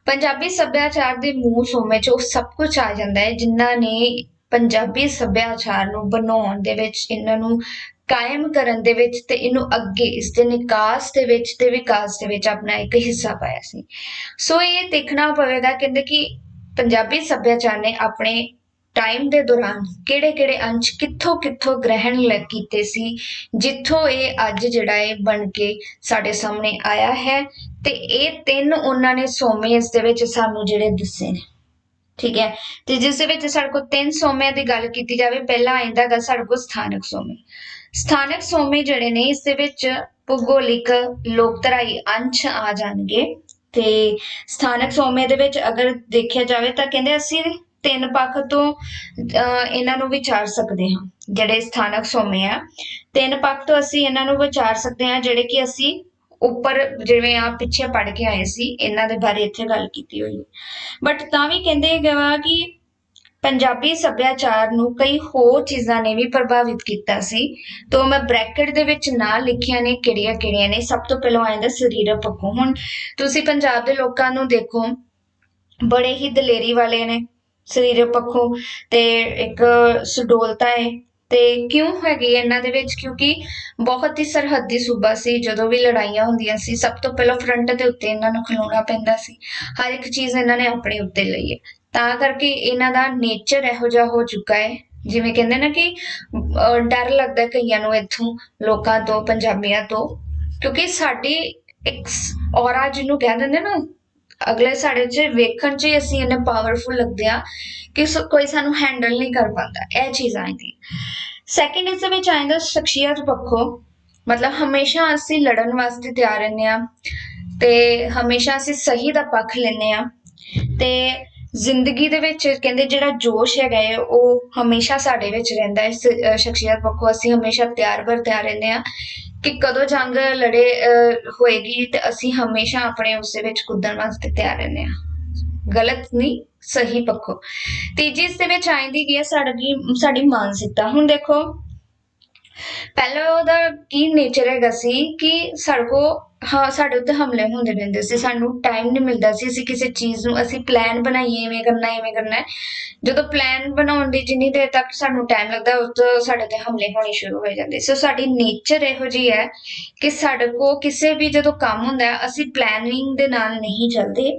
ਪੰਜਾਬੀ ਸੱਭਿਆਚਾਰ ਦੇ ਮੂਲ ਸੋਮੇ ਚ ਉਹ ਸਭ ਕੁਝ ਆ ਜਾਂਦਾ ਹੈ, ਜਿਨ੍ਹਾਂ ਨੇ ਪੰਜਾਬੀ ਸੱਭਿਆਚਾਰ ਨੂੰ ਬਣਾਉਣ ਦੇ ਵਿੱਚ, ਇਹਨਾਂ ਨੂੰ ਕਾਇਮ ਕਰਨ ਦੇ ਵਿੱਚ ਤੇ ਇਹਨੂੰ ਅੱਗੇ, ਇਸ ਦੇ ਨਿਕਾਸ ਦੇ ਵਿੱਚ ਤੇ ਵਿਕਾਸ ਦੇ ਵਿੱਚ ਆਪਣਾ ਇੱਕ ਹਿੱਸਾ ਪਾਇਆ ਸੀ। ਸੋ ਇਹ ਦੇਖਣਾ ਪਵੇਗਾ, ਕਹਿੰਦੇ ਕਿ ਪੰਜਾਬੀ ਸੱਭਿਆਚਾਰ ਨੇ ਆਪਣੇ ਟਾਈਮ ਦੇ ਦੌਰਾਨ ਕਿਹੜੇ-ਕਿਹੜੇ ਅੰਸ਼ ਕਿੱਥੋਂ-ਕਿੱਥੋਂ ਗ੍ਰਹਿਣ ਲੈ ਕੀਤੇ ਸੀ, ਜਿੱਥੋਂ ਇਹ ਅੱਜ ਜਿਹੜਾ ਹੈ ਬਣ ਕੇ ਸਾਡੇ ਸਾਹਮਣੇ ਆਇਆ ਹੈ ਤੇ ਇਹ ਤਿੰਨ ਉਹਨਾਂ ਨੇ ਸੋਮੇ ਇਸ ਦੇ ਵਿੱਚ ਸਾਨੂੰ ਜਿਹੜੇ ਦੱਸੇ ਨੇ। ਠੀਕ ਹੈ? ਤੇ ਜਿਸ ਦੇ ਵਿੱਚ ਸਾਡੇ ਕੋਲ ਤਿੰਨ ਸੋਮਿਆਂ ਦੀ ਗੱਲ ਕੀਤੀ ਜਾਵੇ, ਪਹਿਲਾ ਆਇਂਦਾ ਗਾ ਸਾਡੇ ਕੋਲ ਸਥਾਨਕ ਸੋਮੇ। ਸਥਾਨਕ ਸੋਮੇ ਜਿਹੜੇ ਨੇ, ਇਸ ਦੇ ਵਿੱਚ ਭੂਗੋਲਿਕ ਲੋਕਤਰਾਈ ਅੰਸ਼ ਆ ਜਾਣਗੇ ਤੇ ਸਥਾਨਕ ਸੋਮੇ ਦੇ ਵਿੱਚ ਅਗਰ ਦੇਖਿਆ ਜਾਵੇ ਤਾਂ ਕਹਿੰਦੇ ਅਸੀਂ ਤਿੰਨ ਪੱਖ ਤੋਂ ਅਹ, ਇਹਨਾਂ ਨੂੰ ਵਿਚਾਰ ਸਕਦੇ ਹਾਂ ਜਿਹੜੇ ਸਥਾਨਕ ਸੋਮੇ ਆ। ਤਿੰਨ ਪੱਖ ਤੋਂ ਅਸੀਂ ਇਹਨਾਂ ਨੂੰ ਵਿਚਾਰ ਸਕਦੇ ਹਾਂ ਜਿਹੜੇ ਕਿ ਅਸੀਂ ਉੱਪਰ ਜਿਵੇਂ ਆ ਪਿੱਛੇ ਪੜ ਕੇ ਆਏ ਸੀ ਇਹਨਾਂ ਦੇ ਬਾਰੇ ਇੱਥੇ ਗੱਲ ਕੀਤੀ ਹੋਈ ਹੈ। ਬਟ ਤਾਂ ਵੀ ਕਹਿੰਦੇ ਹੈਗੇ ਵਾ ਕਿ ਪੰਜਾਬੀ ਸੱਭਿਆਚਾਰ ਨੂੰ ਕਈ ਹੋਰ ਚੀਜ਼ਾਂ ਨੇ ਵੀ ਪ੍ਰਭਾਵਿਤ ਕੀਤਾ ਸੀ। ਤੋਂ ਮੈਂ ਬ੍ਰੈਕਟ ਦੇ ਵਿੱਚ ਨਾਂ ਲਿਖੀਆਂ ਨੇ ਕਿਹੜੀਆਂ ਕਿਹੜੀਆਂ ਨੇ ਸਭ ਤੋਂ ਪਹਿਲਾਂ ਆਇਂਦਾ ਸਰੀਰਕ ਪੱਖੋਂ। ਹੁਣ ਤੁਸੀਂ ਪੰਜਾਬ ਦੇ ਲੋਕਾਂ ਨੂੰ ਦੇਖੋ ਬੜੇ ਹੀ ਦਲੇਰੀ ਵਾਲੇ ਨੇ। ਸਰੀਰ ਪੱਖੋਂ ਤੇ ਇੱਕ ਸੁਡੋਲਤਾ ਹੈ। ਤੇ ਕਿਉਂ ਹੈਗੀ ਇਹਨਾਂ ਦੇ ਵਿੱਚ? ਕਿਉਂਕਿ ਬਹੁਤ ਹੀ ਸਰਹੱਦੀ ਸੂਬਾ ਸੀ, ਜਦੋਂ ਵੀ ਲੜਾਈਆਂ ਹੁੰਦੀਆਂ ਸੀ, ਸਭ ਤੋਂ ਪਹਿਲਾਂ ਫਰੰਟ ਦੇ ਉੱਤੇ ਇਹਨਾਂ ਨੂੰ ਖਲੋਣਾ ਪੈਂਦਾ ਸੀ। ਹਰ ਇੱਕ ਚੀਜ਼ ਇਹਨਾਂ ਨੇ ਆਪਣੇ ਉੱਤੇ ਲਈ ਹੈ। ਤਾਂ ਕਰਕੇ ਇਹਨਾਂ ਦਾ ਨੇਚਰ ਇਹੋ ਜਿਹਾ ਹੋ ਚੁੱਕਾ ਹੈ। ਜਿਵੇਂ ਕਹਿੰਦੇ ਨਾ ਕਿ ਡਰ ਲੱਗਦਾ ਕਈਆਂ ਨੂੰ ਇੱਥੋਂ, ਲੋਕਾਂ ਤੋਂ, ਪੰਜਾਬੀਆਂ ਤੋਂ। ਕਿਉਂਕਿ ਸਾਡੀ ਇੱਕ ਔਰਾ ਜਿਹਨੂੰ ਕਹਿ ਦਿੰਦੇ ਨਾ ਅਗਲੇ ਸਾਡੇ 'ਚ ਵੇਖਣ 'ਚ ਹੀ ਅਸੀਂ ਇੰਨੇ ਪਾਵਰਫੁਲ ਲੱਗਦੇ ਆ ਕਿ ਕੋਈ ਸਾਨੂੰ ਹੈਂਡਲ ਨਹੀਂ ਕਰ ਪਾਉਂਦਾ। ਇਹ ਚੀਜ਼ ਆਉਂਦੀ ਸੈਕਿੰਡ ਇਸ ਦੇ ਵਿੱਚ ਆਉਂਦਾ ਸ਼ਖਸੀਅਤ ਪੱਖੋਂ। ਮਤਲਬ ਹਮੇਸ਼ਾ ਅਸੀਂ ਲੜਨ ਵਾਸਤੇ ਤਿਆਰ ਰਹਿੰਦੇ ਆ ਤੇ ਹਮੇਸ਼ਾ ਅਸੀਂ ਸਹੀ ਦਾ ਪੱਖ ਲੈਂਦੇ ਆ ਤੇ ਜ਼ਿੰਦਗੀ ਦੇ ਵਿੱਚ ਕਹਿੰਦੇ ਜਿਹੜਾ ਜੋਸ਼ ਹੈਗਾ ਹੈ ਉਹ ਹਮੇਸ਼ਾ ਸਾਡੇ ਵਿੱਚ ਰਹਿੰਦਾ ਹੈ ਸ਼ਖਸੀਅਤ ਪੱਖੋਂ। ਅਸੀਂ ਹਮੇਸ਼ਾ ਤਿਆਰ ਬਰ ਤਿਆਰ ਰਹਿੰਦੇ ਆ ਕਿ ਕਦੋਂ ਜੰਗ ਲੜੇ ਹੋਏਗੀ ਤੇ ਅਸੀਂ ਹਮੇਸ਼ਾ ਆਪਣੇ ਉਸੇ ਵਿੱਚ ਕੁੱਦਣ ਵਾਸਤੇ ਤਿਆਰ ਰਹਿੰਦੇ ਆ ਗਲਤ ਨਹੀਂ, ਸਹੀ ਪੱਖੋਂ। ਤੀਜੀ ਇਸ ਦੇ ਵਿੱਚ ਆਉਂਦੀ ਕੀ ਹੈ, ਸਾਡੀ ਸਾਡੀ ਮਾਨਸਿਕਤਾ। ਹੁਣ ਦੇਖੋ, ਪਹਿਲਾਂ ਉਹਦਾ ਕੀ ਨੇਚਰ ਹੈਗਾ ਸੀ ਕਿ ਸਾਡੇ ਕੋ ਹਾਂ, ਸਾਡੇ ਉੱਤੇ ਹਮਲੇ ਹੁੰਦੇ ਰਹਿੰਦੇ ਸੀ, ਸਾਨੂੰ ਟਾਈਮ ਨਹੀਂ ਮਿਲਦਾ ਸੀ, ਅਸੀਂ ਕਿਸੇ ਚੀਜ਼ ਨੂੰ, ਅਸੀਂ ਪਲਾਨ ਬਣਾਈਏ, ਇਵੇਂ ਕਰਨਾ ਇਵੇਂ ਕਰਨਾ। ਹੈ। ਜਦੋਂ ਪਲਾਨ ਬਣਾਉਣ ਦੀ ਜਿੰਨੀ ਦੇਰ ਤੱਕ ਸਾਨੂੰ ਟਾਈਮ ਲੱਗਦਾ, ਉਸ ਤੋਂ ਸਾਡੇ ਤੇ ਹਮਲੇ ਹੋਣੇ ਸ਼ੁਰੂ ਹੋ ਜਾਂਦੇ ਸੋ। ਸਾਡੀ ਨੇਚਰ ਇਹੋ ਜਿਹੀ ਹੈ ਕਿ ਸਾਡੇ ਕੋ ਕਿਸੇ ਵੀ ਜਦੋਂ ਕੰਮ ਹੁੰਦਾ ਹੈ ਅਸੀਂ ਪਲੈਨਿੰਗ ਦੇ ਨਾਲ ਨਹੀਂ ਚੱਲਦੇ।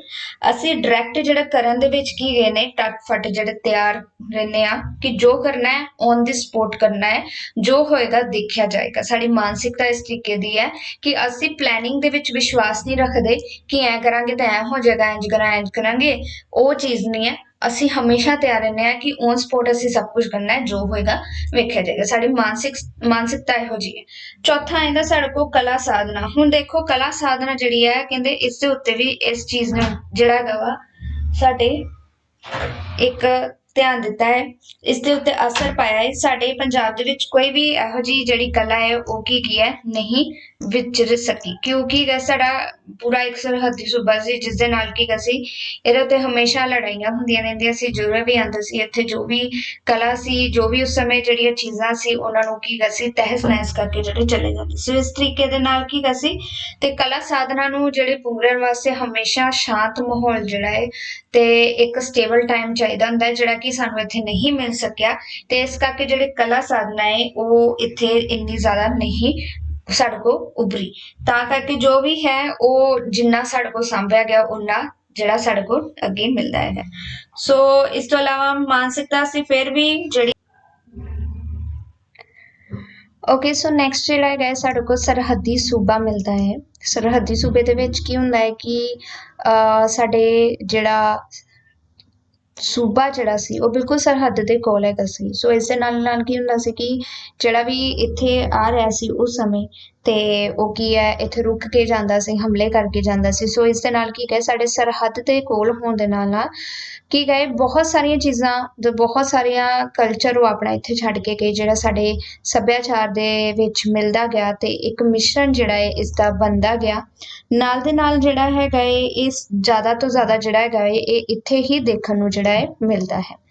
ਅਸੀਂ ਡਾਇਰੈਕਟ ਜਿਹੜਾ ਕਰਨ ਦੇ ਵਿੱਚ ਕੀ ਗਏ ਨੇ ਟੱਟ ਫੱਟ ਜਿਹੜੇ ਤਿਆਰ ਰਹਿੰਦੇ ਆ ਕਿ ਜੋ ਕਰਨਾ ਹੈ ਔਨ ਦੀ ਸਪੋਟ ਕਰਨਾ ਹੈ, ਜੋ ਹੋਏਗਾ ਦੇਖਿਆ ਜਾਏਗਾ। ਸਾਡੀ ਮਾਨਸਿਕਤਾ ਇਸ ਤਰੀਕੇ ਦੀ ਹੈ ਕਿ ਅਸੀਂ ਪਲੈਨਿੰਗ ਦੇ ਵਿੱਚ ਵਿਸ਼ਵਾਸ ਨਹੀਂ ਰੱਖਦੇ ਕਿ ਐ ਕਰਾਂਗੇ ਤਾਂ ਐ ਹੋ ਜਾਏਗਾ, ਇੰਜ ਕਰਾਂ, ਇੰਜ ਕਰਾਂਗੇ। ਉਹ ਚੀਜ਼ ਨਹੀਂ ਹੈ। ਅਸੀਂ ਹਮੇਸ਼ਾ ਤਿਆਰ ਰਹਿੰਦੇ ਆ ਕਿ ਔਨ ਸਪੋਟ ਅਸੀਂ ਸਭ ਕੁਝ ਕਰਨਾ ਹੈ, ਜੋ ਹੋਏਗਾ ਵੇਖਿਆ ਜਾਏਗਾ। ਸਾਡੀ ਮਾਨਸਿਕ, ਮਾਨਸਿਕਤਾ ਇਹੋ ਜਿਹੀ ਹੈ। ਚੌਥਾ ਆਇੰਦਾ ਸਾਡੇ ਕੋਲ ਕਲਾ ਸਾਧਨਾ। ਹੁਣ ਦੇਖੋ, ਕਲਾ ਸਾਧਨਾ ਜਿਹੜੀ ਹੈ, ਕਹਿੰਦੇ ਇਸ ਦੇ ਉੱਤੇ ਵੀ ਇਸ ਚੀਜ਼ ਨੂੰ ਜਿਹੜਾ ਹੈਗਾ ਵਾ, ਸਾਡੇ ਇੱਕ ਧਿਆਨ ਦਿੱਤਾ ਹੈ। ਇਸ ਦੇ ਉੱਤੇ ਅਸਰ ਪਾਇਆ ਹੈ। ਸਾਡੇ ਪੰਜਾਬ ਦੇ ਵਿੱਚ ਕੋਈ ਵੀ ਇਹੋ ਜਿਹੀ ਜਿਹੜੀ ਕਲਾ ਹੈ, ਉਹ ਕੀ ਕੀ ਹੈ, ਨਹੀਂ ਵਿਚਰ ਸਕੀ। ਕਿਉਂਕਿ ਗਾ ਸਾਡਾ ਪੂਰਾ ਇੱਕ ਸਰਹੱਦੀ ਸੂਬਾ ਸੀ, ਜਿਸ ਦੇ ਨਾਲ ਕੀ ਗਾ ਸੀ ਇਹਦੇ ਉੱਤੇ ਹਮੇਸ਼ਾ ਲੜਾਈਆਂ ਹੁੰਦੀਆਂ ਰਹਿੰਦੀਆਂ ਸੀ ਜਦੋਂ ਵੀ ਆਉਂਦਾ ਸੀ। ਇੱਥੇ ਜੋ ਵੀ ਕਲਾ ਸੀ, ਜੋ ਵੀ ਉਸ ਸਮੇਂ ਜਿਹੜੀਆਂ ਚੀਜ਼ਾਂ ਸੀ, ਉਹਨਾਂ ਨੂੰ ਕੀ ਗਾ ਸੀ ਤਹਿਸ ਨਹਿਸ ਕਰਕੇ ਜਿਹੜੇ ਚਲੇ ਜਾਂਦੇ ਸੀ। ਇਸ ਤਰੀਕੇ ਦੇ ਨਾਲ ਕੀ ਗਾ ਸੀ ਤੇ ਕਲਾ ਸਾਧਨਾ ਨੂੰ ਜਿਹੜੇ ਪੂਰਨ ਵਾਸਤੇ ਹਮੇਸ਼ਾ ਸ਼ਾਂਤ ਮਾਹੌਲ ਜਿਹੜਾ ਹੈ, ਤੇ ਇੱਕ ਸਟੇਬਲ ਟਾਈਮ ਚਾਹੀਦਾ ਹੁੰਦਾ ਹੈ, ਜਿਹੜਾ ਕਿ ਸਾਨੂੰ ਇੱਥੇ ਨਹੀਂ ਮਿਲ ਸਕਿਆ ਤੇ ਇਸ ਕਰਕੇ ਜਿਹੜੇ ਕਲਾ ਸਾਧਨਾ ਹੈ ਉਹ ਇੱਥੇ ਇੰਨੀ ਜ਼ਿਆਦਾ ਨਹੀਂ ਸਾਡੇ ਕੋਲ ਉਭਰੀ ਤਾਂ ਕਰਕੇ ਜੋ ਵੀ ਹੈ ਉਹ ਜਿੰਨਾ ਸਾਡੇ ਕੋਲ ਸੰਭਿਆ ਗਿਆ ਉਹਨਾਂ ਜਿਹੜਾ ਸਾਡੇ ਕੋਲ ਅੱਗੇ ਮਿਲਦਾ ਹੈ ਸੋ ਇਸ ਤੋਂ ਇਲਾਵਾ ਮਾਨਸਿਕਤਾ ਸੀ ਫਿਰ ਵੀ ਜਿਹੜੀ ਓਕੇ ਸੋ ਨੈਕਸਟ ਜਿਹੜਾ ਹੈਗਾ ਹੈ, ਸਾਡੇ ਕੋਲ ਸਰਹੱਦੀ ਸੂਬਾ ਮਿਲਦਾ ਹੈ ਸਰਹੱਦੀ ਸੂਬੇ ਦੇ ਵਿੱਚ ਕੀ ਹੁੰਦਾ ਹੈ ਕਿ ਅਹ, ਸਾਡੇ ਜਿਹੜਾ ਸੂਬਾ ਜਿਹੜਾ ਸੀ, ਉਹ ਬਿਲਕੁਲ ਸਰਹੱਦ ਦੇ ਕੋਲ ਹੈਗਾ ਸੀ। ਸੋ ਇਸ ਦੇ ਨਾਲ ਨਾਲ ਕੀ ਹੁੰਦਾ ਸੀ ਕਿ ਜਿਹੜਾ ਵੀ ਇੱਥੇ ਆ ਰਿਹਾ ਸੀ ਉਸ ਸਮੇਂ ਅਤੇ ਉਹ ਕੀ ਹੈ, ਇੱਥੇ ਰੁਕ ਕੇ ਜਾਂਦਾ ਸੀ, ਹਮਲੇ ਕਰਕੇ ਜਾਂਦਾ ਸੀ। ਸੋ ਇਸ ਦੇ ਨਾਲ ਕੀ ਕਹੇ, ਸਾਡੇ ਸਰਹੱਦ ਦੇ ਕੋਲ ਹੋਣ ਦੇ ਨਾਲ ਨਾਲ ਕੀ ਗਏ ਬਹੁਤ ਸਾਰੀਆਂ ਚੀਜ਼ਾਂ, ਜੋ ਬਹੁਤ ਸਾਰੀਆਂ ਕਲਚਰ ਉਹ ਆਪਣਾ ਇੱਥੇ ਛੱਡ ਕੇ ਗਏ, ਜਿਹੜਾ ਸਾਡੇ ਸੱਭਿਆਚਾਰ ਦੇ ਵਿੱਚ ਮਿਲਦਾ ਗਿਆ ਤੇ ਇੱਕ ਮਿਸ਼ਰਣ ਜਿਹੜਾ ਹੈ, ਇਸ ਦਾ ਬਣਦਾ ਗਿਆ। ਨਾਲ ਦੇ ਨਾਲ ਜਿਹੜਾ ਹੈਗਾ ਹੈ, ਇਸ ਜ਼ਿਆਦਾ ਤੋਂ ਜ਼ਿਆਦਾ ਜਿਹੜਾ ਹੈਗਾ ਹੈ, ਇਹ ਇੱਥੇ ਹੀ ਦੇਖਣ ਨੂੰ ਜਿਹੜਾ ਹੈ, ਮਿਲਦਾ ਹੈ।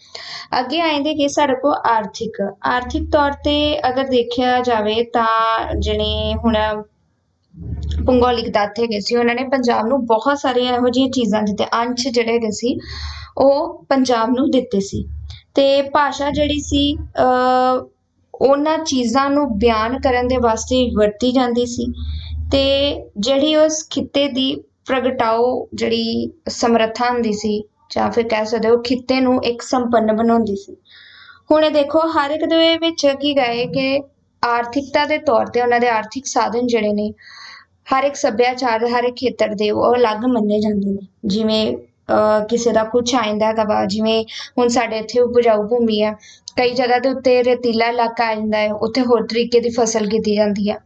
ਅੱਗੇ ਆਏਂਦੇ ਕਿ ਸਾਡੇ ਕੋਲ ਆਰਥਿਕ ਆਰਥਿਕ ਤੌਰ ਤੇ ਅਗਰ ਦੇਖਿਆ ਜਾਵੇ ਤਾਂ ਜਿਹੜੇ ਹੁਣ ਭੂਗੋਲਿਕ ਤੱਥ ਹੈਗੇ ਸੀ, ਉਹਨਾਂ ਨੇ ਪੰਜਾਬ ਨੂੰ ਬਹੁਤ ਸਾਰੀਆਂ ਇਹੋ ਜਿਹੀਆਂ ਚੀਜ਼ਾਂ ਦਿੱਤੇ ਅੰਸ਼ ਜਿਹੜੇ ਹੈਗੇ ਸੀ, ਉਹ ਪੰਜਾਬ ਨੂੰ ਦਿੱਤੇ ਸੀ। ਤੇ ਭਾਸ਼ਾ ਜਿਹੜੀ ਸੀ, ਅਹ ਉਹਨਾਂ ਚੀਜ਼ਾਂ ਨੂੰ ਬਿਆਨ ਕਰਨ ਦੇ ਵਾਸਤੇ ਵਰਤੀ ਜਾਂਦੀ ਸੀ ਤੇ ਜਿਹੜੀ ਉਸ ਖਿੱਤੇ ਦੀ ਪ੍ਰਗਟਾਓ ਜਿਹੜੀ ਸਮਰੱਥਾ ਹੁੰਦੀ ਸੀ ਜਾਂ ਫਿਰ ਕਹਿ ਸਕਦੇ ਹੋ ਖਿੱਤੇ ਨੂੰ ਇੱਕ ਸੰਪੰਨ ਬਣਾਉਂਦੀ ਸੀ। ਹੁਣ ਇਹ ਦੇਖੋ, ਹਰ ਇੱਕ ਦੇ ਵਿੱਚ ਕੀ ਗਏ ਕਿ ਆਰਥਿਕਤਾ ਦੇ ਤੌਰ ਤੇ ਉਹਨਾਂ ਦੇ ਆਰਥਿਕ ਸਾਧਨ ਜਿਹੜੇ ਨੇ, ਹਰ ਇੱਕ ਸੱਭਿਆਚਾਰ, ਹਰ ਇੱਕ ਖੇਤਰ ਦੇ ਉਹ ਅਲੱਗ ਮੰਨੇ ਜਾਂਦੇ ਨੇ। ਜਿਵੇਂ, ਅਹ, ਕਿਸੇ ਦਾ ਕੁਝ ਆਇੰਦਾ ਹੈਗਾ ਵਾ, ਜਿਵੇਂ ਹੁਣ ਸਾਡੇ ਇੱਥੇ ਉਪਜਾਊ ਭੂਮੀ ਹੈ ਕਈ ਜਗ੍ਹਾ ਦੇ ਉੱਤੇ ਰੇਤੀਲਾ ਇਲਾਕਾ ਆ ਜਾਂਦਾ ਹੈ, ਉੱਥੇ ਹੋਰ ਤਰੀਕੇ ਦੀ ਫਸਲ ਕੀਤੀ ਜਾਂਦੀ ਹੈ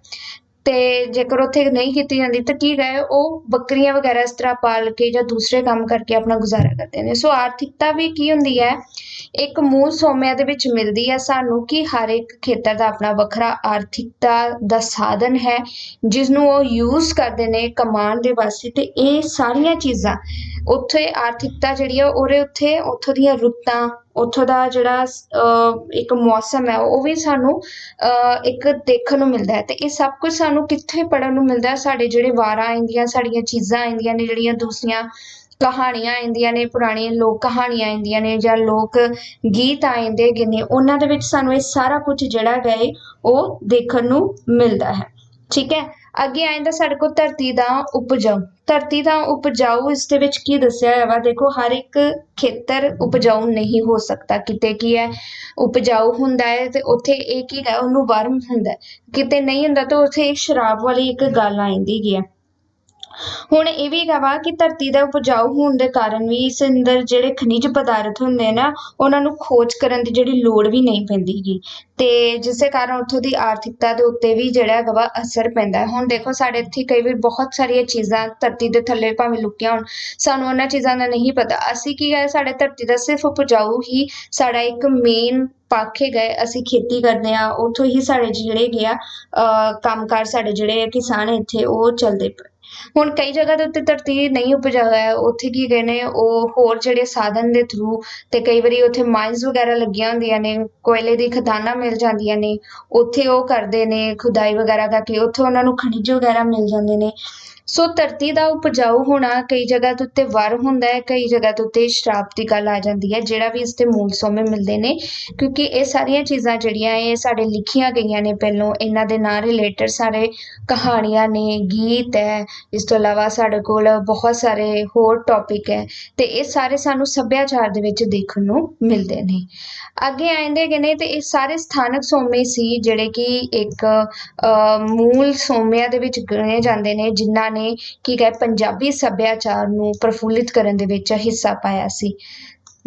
ਤੇ ਜੇਕਰ ਉੱਥੇ ਨਹੀਂ ਕੀਤੀ ਜਾਂਦੀ ਤਾਂ ਕੀ ਗਏ ਉਹ ਬੱਕਰੀਆਂ ਵਗੈਰਾ ਇਸ ਤਰ੍ਹਾਂ ਪਾਲ ਕੇ ਜਾਂ ਦੂਸਰੇ ਕੰਮ ਕਰਕੇ ਆਪਣਾ ਗੁਜ਼ਾਰਾ ਕਰਦੇ ਨੇ। ਸੋ ਆਰਥਿਕਤਾ ਵੀ ਕੀ ਹੁੰਦੀ ਹੈ? ਇੱਕ ਮੂਲ ਸੋਮਿਆਂ ਦੇ ਵਿੱਚ ਮਿਲਦੀ ਹੈ ਸਾਨੂੰ ਕਿ ਹਰ ਇੱਕ ਖੇਤਰ ਦਾ ਆਪਣਾ ਵੱਖਰਾ ਆਰਥਿਕਤਾ ਦਾ ਸਾਧਨ ਹੈ ਜਿਸ ਨੂੰ ਉਹ ਯੂਜ਼ ਕਰਦੇ ਨੇ ਕਮਾਉਣ ਦੇ ਵਾਸਤੇ ਤੇ ਇਹ ਸਾਰੀਆਂ ਚੀਜ਼ਾਂ ਉੱਥੇ ਆਰਥਿਕਤਾ ਜਿਹੜੀ ਆ ਉਹਦੇ ਉੱਥੇ ਉੱਥੋਂ ਦੀਆਂ ਰੁੱਤਾਂ ਉੱਥੋਂ ਦਾ ਜਿਹੜਾ ਅਹ, ਇੱਕ ਮੌਸਮ ਹੈ ਉਹ ਵੀ ਸਾਨੂੰ ਅਹ, ਇੱਕ ਦੇਖਣ ਨੂੰ ਮਿਲਦਾ ਹੈ ਤੇ ਇਹ ਸਭ ਕੁਝ ਸਾਨੂੰ ਕਿੱਥੇ ਪੜ੍ਹਨ ਨੂੰ ਮਿਲਦਾ ਹੈ? ਸਾਡੇ ਜਿਹੜੇ ਵਾਰਾਂ ਆਉਂਦੀਆਂ ਸਾਡੀਆਂ ਚੀਜ਼ਾਂ ਆਉਂਦੀਆਂ ਨੇ ਜਿਹੜੀਆਂ ਦੂਸਰੀਆਂ ਕਹਾਣੀਆਂ ਆਉਂਦੀਆਂ ਨੇ, ਪੁਰਾਣੀਆਂ ਲੋਕ ਕਹਾਣੀਆਂ ਆਉਂਦੀਆਂ ਨੇ ਜਾਂ ਲੋਕ ਗੀਤ ਆਉਂਦੇ ਹੈਗੇ ਨੇ, ਉਹਨਾਂ ਦੇ ਵਿੱਚ ਸਾਨੂੰ ਇਹ ਸਾਰਾ ਕੁਝ ਜਿਹੜਾ ਹੈਗਾ ਏ, ਉਹ ਦੇਖਣ ਨੂੰ ਮਿਲਦਾ ਹੈ। ਠੀਕ ਹੈ? ਅੱਗੇ ਆਇੰਦਾ ਸਾਡੇ ਕੋਲ ਧਰਤੀ ਦਾ ਉਪਜਾਊ। ਧਰਤੀ ਦਾ ਉਪਜਾਊ ਇਸ ਦੇ ਵਿੱਚ ਕੀ ਦੱਸਿਆ ਹੋਇਆ ਵਾ? ਦੇਖੋ, ਹਰ ਇੱਕ ਖੇਤਰ ਉਪਜਾਊ ਨਹੀਂ ਹੋ ਸਕਦਾ। ਕਿਤੇ ਕੀ ਹੈ? ਉਪਜਾਊ ਹੁੰਦਾ ਹੈ ਤੇ ਉੱਥੇ ਇਹ ਕੀ ਹੈ? ਉਹਨੂੰ ਵਰਮ ਹੁੰਦਾ ਕਿਤੇ ਨਹੀਂ ਹੁੰਦਾ ਤਾਂ ਉੱਥੇ ਸ਼ਰਾਬ ਵਾਲੀ ਇੱਕ ਗੱਲ ਆਉਂਦੀ ਹੈ। ਹੁਣ ਇਹ ਵੀ ਹੈਗਾ ਵਾ ਕਿ ਧਰਤੀ ਦਾ ਉਪਜਾਊ ਹੋਣ ਦੇ ਕਾਰਨ ਵੀ ਇਸ ਅੰਦਰ ਜਿਹੜੇ ਖਣਿਜ ਪਦਾਰਥ ਹੁੰਦੇ ਨਾ, ਉਹਨਾਂ ਨੂੰ ਖੋਜ ਕਰਨ ਦੀ ਜਿਹੜੀ ਲੋੜ ਵੀ ਨਹੀਂ ਪੈਂਦੀ ਗੀ। ਤੇ ਜਿਸੇ ਕਾਰਨ ਉੱਥੋਂ ਦੀ ਆਰਥਿਕਤਾ ਦੇ ਉੱਤੇ ਵੀ ਜਿਹੜਾ ਹੈਗਾ ਵਾ ਅਸਰ ਪੈਂਦਾ ਹੁਣ ਦੇਖੋ, ਸਾਡੇ ਇੱਥੇ ਕਈ ਵਾਰ ਬਹੁਤ ਸਾਰੀਆਂ ਚੀਜ਼ਾਂ ਧਰਤੀ ਦੇ ਥੱਲੇ ਭਾਵੇਂ ਲੁਕੀਆਂ ਹੋਣ, ਸਾਨੂੰ ਉਹਨਾਂ ਚੀਜ਼ਾਂ ਦਾ ਨਹੀਂ ਪਤਾ। ਅਸੀਂ ਕੀ ਹੈ ਸਾਡੇ ਧਰਤੀ ਦਾ ਸਿਰਫ ਉਪਜਾਊ ਹੀ ਸਾਡਾ ਇੱਕ ਮੇਨ ਪਾਖੇ ਗਏ, ਅਸੀਂ ਖੇਤੀ ਕਰਦੇ ਹਾਂ, ਉੱਥੋਂ ਹੀ ਸਾਡੇ ਜਿਹੜੇ ਹੈਗੇ ਆ ਕੰਮਕਾਰ ਸਾਡੇ ਜਿਹੜੇ ਕਿਸਾਨ ਇੱਥੇ, ਉਹ ਚੱਲਦੇ ਪਏ। ਹੁਣ ਕਈ ਜਗ੍ਹਾ ਦੇ ਉੱਤੇ ਧਰਤੀ ਨਹੀਂ ਉਪਜਾਊ ਹੈ, ਉੱਥੇ ਕੀ ਗਏ ਨੇ, ਉਹ ਹੋਰ ਜਿਹੜੇ ਸਾਧਨ ਦੇ ਥਰੂ ਤੇ ਕਈ ਵਾਰੀ ਉੱਥੇ ਮਾਈਨਸ ਵਗੈਰਾ ਲੱਗੀਆਂ ਹੁੰਦੀਆਂ ਨੇ, ਕੋਇਲੇ ਦੀ ਖਦਾਨਾਂ ਮਿਲ ਜਾਂਦੀਆਂ ਨੇ, ਉੱਥੇ ਉਹ ਕਰਦੇ ਨੇ, ਖੁਦਾਈ ਵਗੈਰਾ ਕਰਕੇ, ਉੱਥੇ ਉਹਨਾਂ ਨੂੰ ਖਣਿਜ ਵਗੈਰਾ ਮਿਲ ਜਾਂਦੇ ਨੇ। ਸੋ ਧਰਤੀ ਦਾ ਉਪਜਾਊ ਹੋਣਾ ਕਈ ਜਗ੍ਹਾ ਦੇ ਉੱਤੇ ਵਰ ਹੁੰਦਾ ਹੈ, ਕਈ ਜਗ੍ਹਾ ਦੇ ਉੱਤੇ ਸ਼ਰਾਪ ਦੀ ਗੱਲ ਆ ਜਾਂਦੀ ਹੈ, ਜਿਹੜਾ ਵੀ ਇਸ ਤੇ ਮੂਲ ਸੋਮੇ ਮਿਲਦੇ ਨੇ, ਕਿਉਂਕਿ ਇਹ ਸਾਰੀਆਂ ਚੀਜ਼ਾਂ ਜਿਹੜੀਆਂ ਇਹ ਸਾਡੇ ਲਿਖੀਆਂ ਗਈਆਂ ਨੇ ਪਹਿਲੋਂ, ਇਹਨਾਂ ਦੇ ਨਾਲ ਰਿਲੇਟਡ ਸਾਰੇ ਕਹਾਣੀਆਂ ਨੇ, ਗੀਤ ਹੈ, ਇਸ ਤੋਂ ਇਲਾਵਾ ਸਾਡੇ ਕੋਲ ਬਹੁਤ ਸਾਰੇ ਹੋਰ ਟੌਪਿਕ ਹੈ, ਤੇ ਇਹ ਸਾਰੇ ਸਾਨੂੰ ਸੱਭਿਆਚਾਰ ਦੇ ਵਿੱਚ ਦੇਖਣ ਨੂੰ ਮਿਲਦੇ ਨੇ। ਅੱਗੇ ਆਉਂਦੇ ਹੈਗੇ ਨੇ ਤੇ ਇਹ ਸਾਰੇ ਸਥਾਨਕ ਸੋਮੇ ਸੀ ਜਿਹੜੇ ਕਿ ਇੱਕ ਮੂਲ ਸੋਮਿਆਂ ਦੇ ਵਿੱਚ ਗਿਣੇ ਜਾਂਦੇ ਨੇ ਜਿਨ੍ਹਾਂ ਨੇ ਕੀ ਕਹੇ ਪੰਜਾਬੀ ਸੱਭਿਆਚਾਰ ਨੂੰ ਪ੍ਰਫੁੱਲਿਤ ਕਰਨ ਦੇ ਵਿੱਚ ਹਿੱਸਾ ਪਾਇਆ ਸੀ।